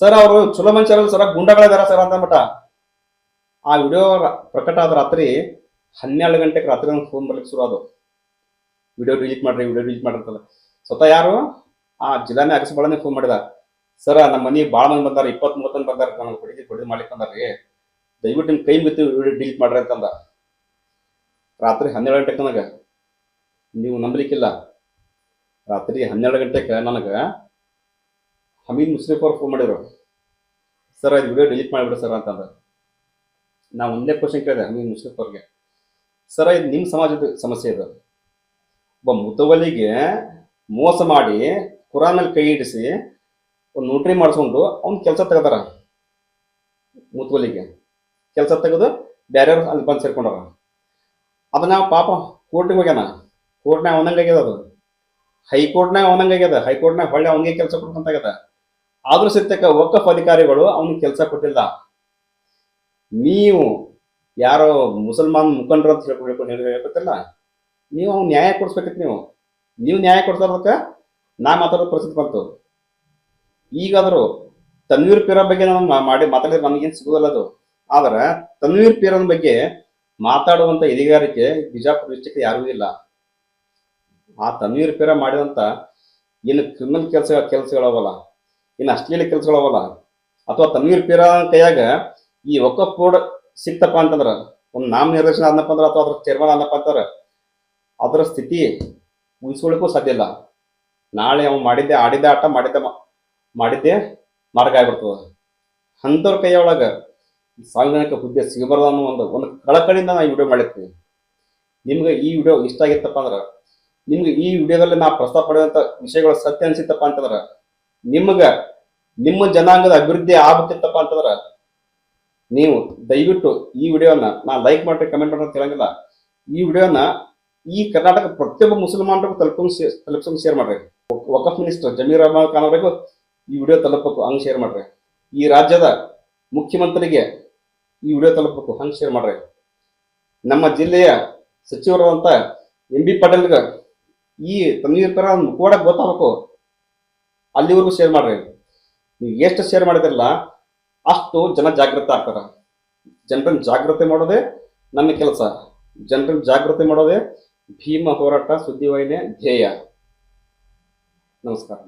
ಸರ್, ಅವರು ಚಲೋ ಮನುಷ್ಯರಲ್ಲ ಸರ್, ಗುಂಡಗಳಿದಾರ ಸರ್ ಅಂತ ಅಂದ್ಬಿಟ್ಟ. ಆ ವಿಡಿಯೋ ಪ್ರಕಟ ಆದ ರಾತ್ರಿ ಹನ್ನೆರಡು ಗಂಟೆಗೆ ರಾತ್ರಿ ನಂಗೆ ಫೋನ್ ಬರ್ಲಿಕ್ಕೆ ಶುರು ಅದು ವಿಡಿಯೋ ಡಿಲೀಟ್ ಮಾಡ್ರಿ ವಿಡಿಯೋ ಡಿಲೀಟ್ ಮಾಡಿರ್ತಲ್ಲ ಸ್ವತಃ ಯಾರು? ಆ ಜಿಲ್ಲಾನೇ ಅಗಸಬಳನೆ ಫೋನ್ ಮಾಡಿದ. ಸರ್ ನಮ್ಮ ಮನೆ ಭಾಳ ಮಂದಿ ಬಂದಾರ, ಇಪ್ಪತ್ತ್ ಮೂವತ್ತು ಮಂದಿ ಬಂದಾರ ನನಗೆ ಹೊಡಿದು ಹೊಡಿದು ಮಾಡ್ಲಿಕ್ಕೆ ಬಂದಾರ್ರಿ. ದಯವಿಟ್ಟು ನಿಮ್ಮ ಕೈ ಬಿತ್ತು ವಿಡಿಯೋ ಡಿಲೀಟ್ ಮಾಡ್ರಿ ಅಂತಂದ. ರಾತ್ರಿ ಹನ್ನೆರಡು ಗಂಟೆಗೆ ನನಗೆ. ನೀವು ನಂಬಲಿಕ್ಕಿಲ್ಲ. ರಾತ್ರಿ ಹನ್ನೆರಡು ಗಂಟೆಗೆ ನನಗೆ ಹಮೀದ್ ಮುಸ್ಲಿಫ್ ಅವ್ರು ಫೋನ್ ಮಾಡಿದ್ರು. ಸರ್, ಇದು ವಿಡಿಯೋ ಡಿಲೀಟ್ ಮಾಡಿಬಿಡು ಸರ್ ಅಂತಂದ. ನಾ ಒಂದೇ ಕ್ವಶನ್ ಕೇಳಿದೆ ಹಮೀದ್ ಮುಸ್ಲಿಫ್ ಅವ್ರಿಗೆ ಸರ್, ಇದು ನಿಮ್ಮ ಸಮಾಜದ ಸಮಸ್ಯೆ ಇದು. ಒಬ್ಬ ಮುತವಲಿಗೆ ಮೋಸ ಮಾಡಿ ಕುರಾನಲ್ಲಿ ಕೈ ಇಡಿಸಿ ಒಂದು ನೋಟ್ರಿ ಮಾಡಿಸ್ಕೊಂಡು ಅವ್ನ ಕೆಲಸ ತೆಗೆದಾರ. ಮುತ್ಕೊಲಿಗೆ ಕೆಲಸ ತೆಗೆದು ಬೇರೆಯವ್ರು ಅಲ್ಲಿ ಬಂದು ಸೇರ್ಕೊಂಡಾರ ಅದನ್ನ ಪಾಪ ಕೋರ್ಟಿಗೆ ಹೋಗ್ಯಾನ. ಕೋರ್ಟ್ನಾಗ ಅವನಂಗೆ ಆಗ್ಯದ ಅದು. ಹೈಕೋರ್ಟ್ನಾಗ ಅವನಂಗೆ ಆಗ್ಯದ. ಹೈಕೋರ್ಟ್ನಾಗ ಹೊಳ್ಳಿ ಅವನಿಗೆ ಕೆಲಸ ಕೊಡ್ಕೊಂತಾಗ್ಯದ ಆದ್ರೂ ಸತ್ಯಕ್ಕೆ ವಕಫ್ ಅಧಿಕಾರಿಗಳು ಅವನಿಗೆ ಕೆಲಸ ಕೊಟ್ಟಿಲ್ಲ. ನೀವು ಯಾರೋ ಮುಸಲ್ಮಾನ್ ಮುಖಂಡರು ಅಂತ ಹೇಳ್ಕೊಂಡು ಹೇಳ್ಕೊತಿಲ್ಲ ನೀವು ಅವ್ನು ನ್ಯಾಯ ಕೊಡಿಸ್ಬೇಕಿತ್ತು ನೀವು. ನೀವು ನ್ಯಾಯ ಕೊಡ್ತಾರ ನಾ ಮಾತಾಡೋ ಪರಿಸ್ಥಿತಿ ಬಂತು. ಈಗಾದರೂ ತನ್ವೀರ್ ಪೀರ ಬಗ್ಗೆ ನಾವು ಮಾಡಿ ಮಾತಾಡಿದ್ರೆ ನಮಗೇನು ಸಿಗೋದಿಲ್ಲ ಅದು. ಆದರೆ ತನ್ವೀರ್ ಪೀರನ್ ಬಗ್ಗೆ ಮಾತಾಡುವಂತ ಎದಿಗಾರಿಕೆ ಬಿಜಾಪುರ ಡಿಸ್ಟಿಕ್ ಯಾರಿಗೂ ಇಲ್ಲ. ಆ ತನ್ವೀರ್ ಪೀರ ಮಾಡಿದಂತ ಏನು ಕ್ರಿಮಿನಲ್ ಕೆಲಸ ಕೆಲಸಗಳವಲ್ಲ ಇನ್ನು ಅಶ್ಲೀಲ ಕೆಲಸಗಳವಲ್ಲ ಅಥವಾ ತನ್ವೀರ್ ಪೀರ ಕೈಯಾಗ ಈ ಒಕ್ಕಫ್ ಬೋರ್ಡ್ ಸಿಕ್ತಪ್ಪ ಅಂತಂದ್ರ, ಒಂದು ನಾಮ ನಿರ್ದೇಶನ ಆದ್ನಪ್ಪ ಅಂದ್ರೆ ಅಥವಾ ಅದ್ರ ಚೇರ್ಮನ್ ಆದ್ನಪ್ಪ ಅಂತಾರೆ, ಅದರ ಸ್ಥಿತಿ ಉಳಿಸ್ಕೊಳ್ಳಿಕ್ಕೂ ಸಾಧ್ಯ ಇಲ್ಲ. ನಾಳೆ ಅವ್ನು ಮಾಡಿದ್ದೆ, ಆಡಿದ್ದೆ ಆಟ, ಮಾಡಿದ್ದೆ ಮಾಡಿದ್ದೆ ಮಾರ್ಗ ಆಗ್ಬಿಡ್ತದ. ಅಂಥವ್ರ ಕೈಯೊಳಗ ಸಾರ್ವಜನಿಕ ಹುದ್ದೆ ಸಿಗಬಾರ್ದು ಅನ್ನೋ ಒಂದು ಒಂದು ಕಳಕಳಿಯಿಂದ ನಾ ಈ ವಿಡಿಯೋ ಮಾಡಿರ್ತೀನಿ ನಿಮ್ಗೆ ಈ ವಿಡಿಯೋ ಇಷ್ಟ ಆಗಿತ್ತಪ್ಪ ಅಂದ್ರೆ, ನಿಮ್ಗೆ ಈ ವಿಡಿಯೋದಲ್ಲಿ ನಾ ಪ್ರಸ್ತಾಪ ಪಡೆದಂಥ ವಿಷಯಗಳು ಸತ್ಯ ಅನಿಸಿತ್ತಪ್ಪ ಅಂತಂದ್ರೆ, ನಿಮ್ಗೆ, ನಿಮ್ಮ ಜನಾಂಗದ ಅಭಿವೃದ್ಧಿ ಆಗ್ಬೇಕಿತ್ತಪ್ಪ ಅಂತಂದ್ರೆ, ನೀವು ದಯವಿಟ್ಟು ಈ ವಿಡಿಯೋನ ನಾ ಲೈಕ್ ಮಾಡ್ರಿ ಕಮೆಂಟ್ ಮಾಡ್ರಿ ಅಂತ ಹೇಳಂಗಿಲ್ಲ. ಈ ವಿಡಿಯೋನ ಈ ಕರ್ನಾಟಕ ಪ್ರತಿಯೊಬ್ಬ ಮುಸಲ್ಮಾನರಿಗೂ ತಲುಪಿಸ್ ತಲುಪಿಸ್ ಶೇರ್ ಮಾಡ್ರಿ. ವಕಫ್ ಮಿನಿಸ್ಟರ್ ಜಮೀರ್ ಅಹಮದ್ ಖಾನ್ ಅವರಿಗೂ ಈ ವಿಡಿಯೋ ತಲುಪಬೇಕು ಹಂಗೆ ಶೇರ್ ಮಾಡ್ರಿ. ಈ ರಾಜ್ಯದ ಮುಖ್ಯಮಂತ್ರಿಗೆ ಈ ವಿಡಿಯೋ ತಲುಪಬೇಕು ಹಂಗೆ ಶೇರ್ ಮಾಡ್ರಿ. ನಮ್ಮ ಜಿಲ್ಲೆಯ ಸಚಿವರಾದಂಥ ಎಂ ಬಿ ಪಾಟೀಲ್ಗ ಈ ತನ್ವೀರ್ ಪರ ಮುಖವಾಡ ಗೊತ್ತಾಗಬೇಕು. ಅಲ್ಲಿವರೆಗೂ ಶೇರ್ ಮಾಡ್ರಿ. ನೀವು ಎಷ್ಟು ಶೇರ್ ಮಾಡಿದ್ರಲ್ಲ, ಅಷ್ಟು ಜನ ಜಾಗೃತ ಆಗ್ತಾರೆ. ಜನರನ್ನು ಜಾಗೃತಿ ಮಾಡೋದೇ ನಮ್ಮ ಕೆಲಸ. ಜನರನ್ನು ಜಾಗೃತಿ ಮಾಡೋದೇ ಭೀಮ ಹೋರಾಟ ಸುದ್ದಿವಾಹಿನಿಯ ಧ್ಯೇಯ. ನಮಸ್ಕಾರ.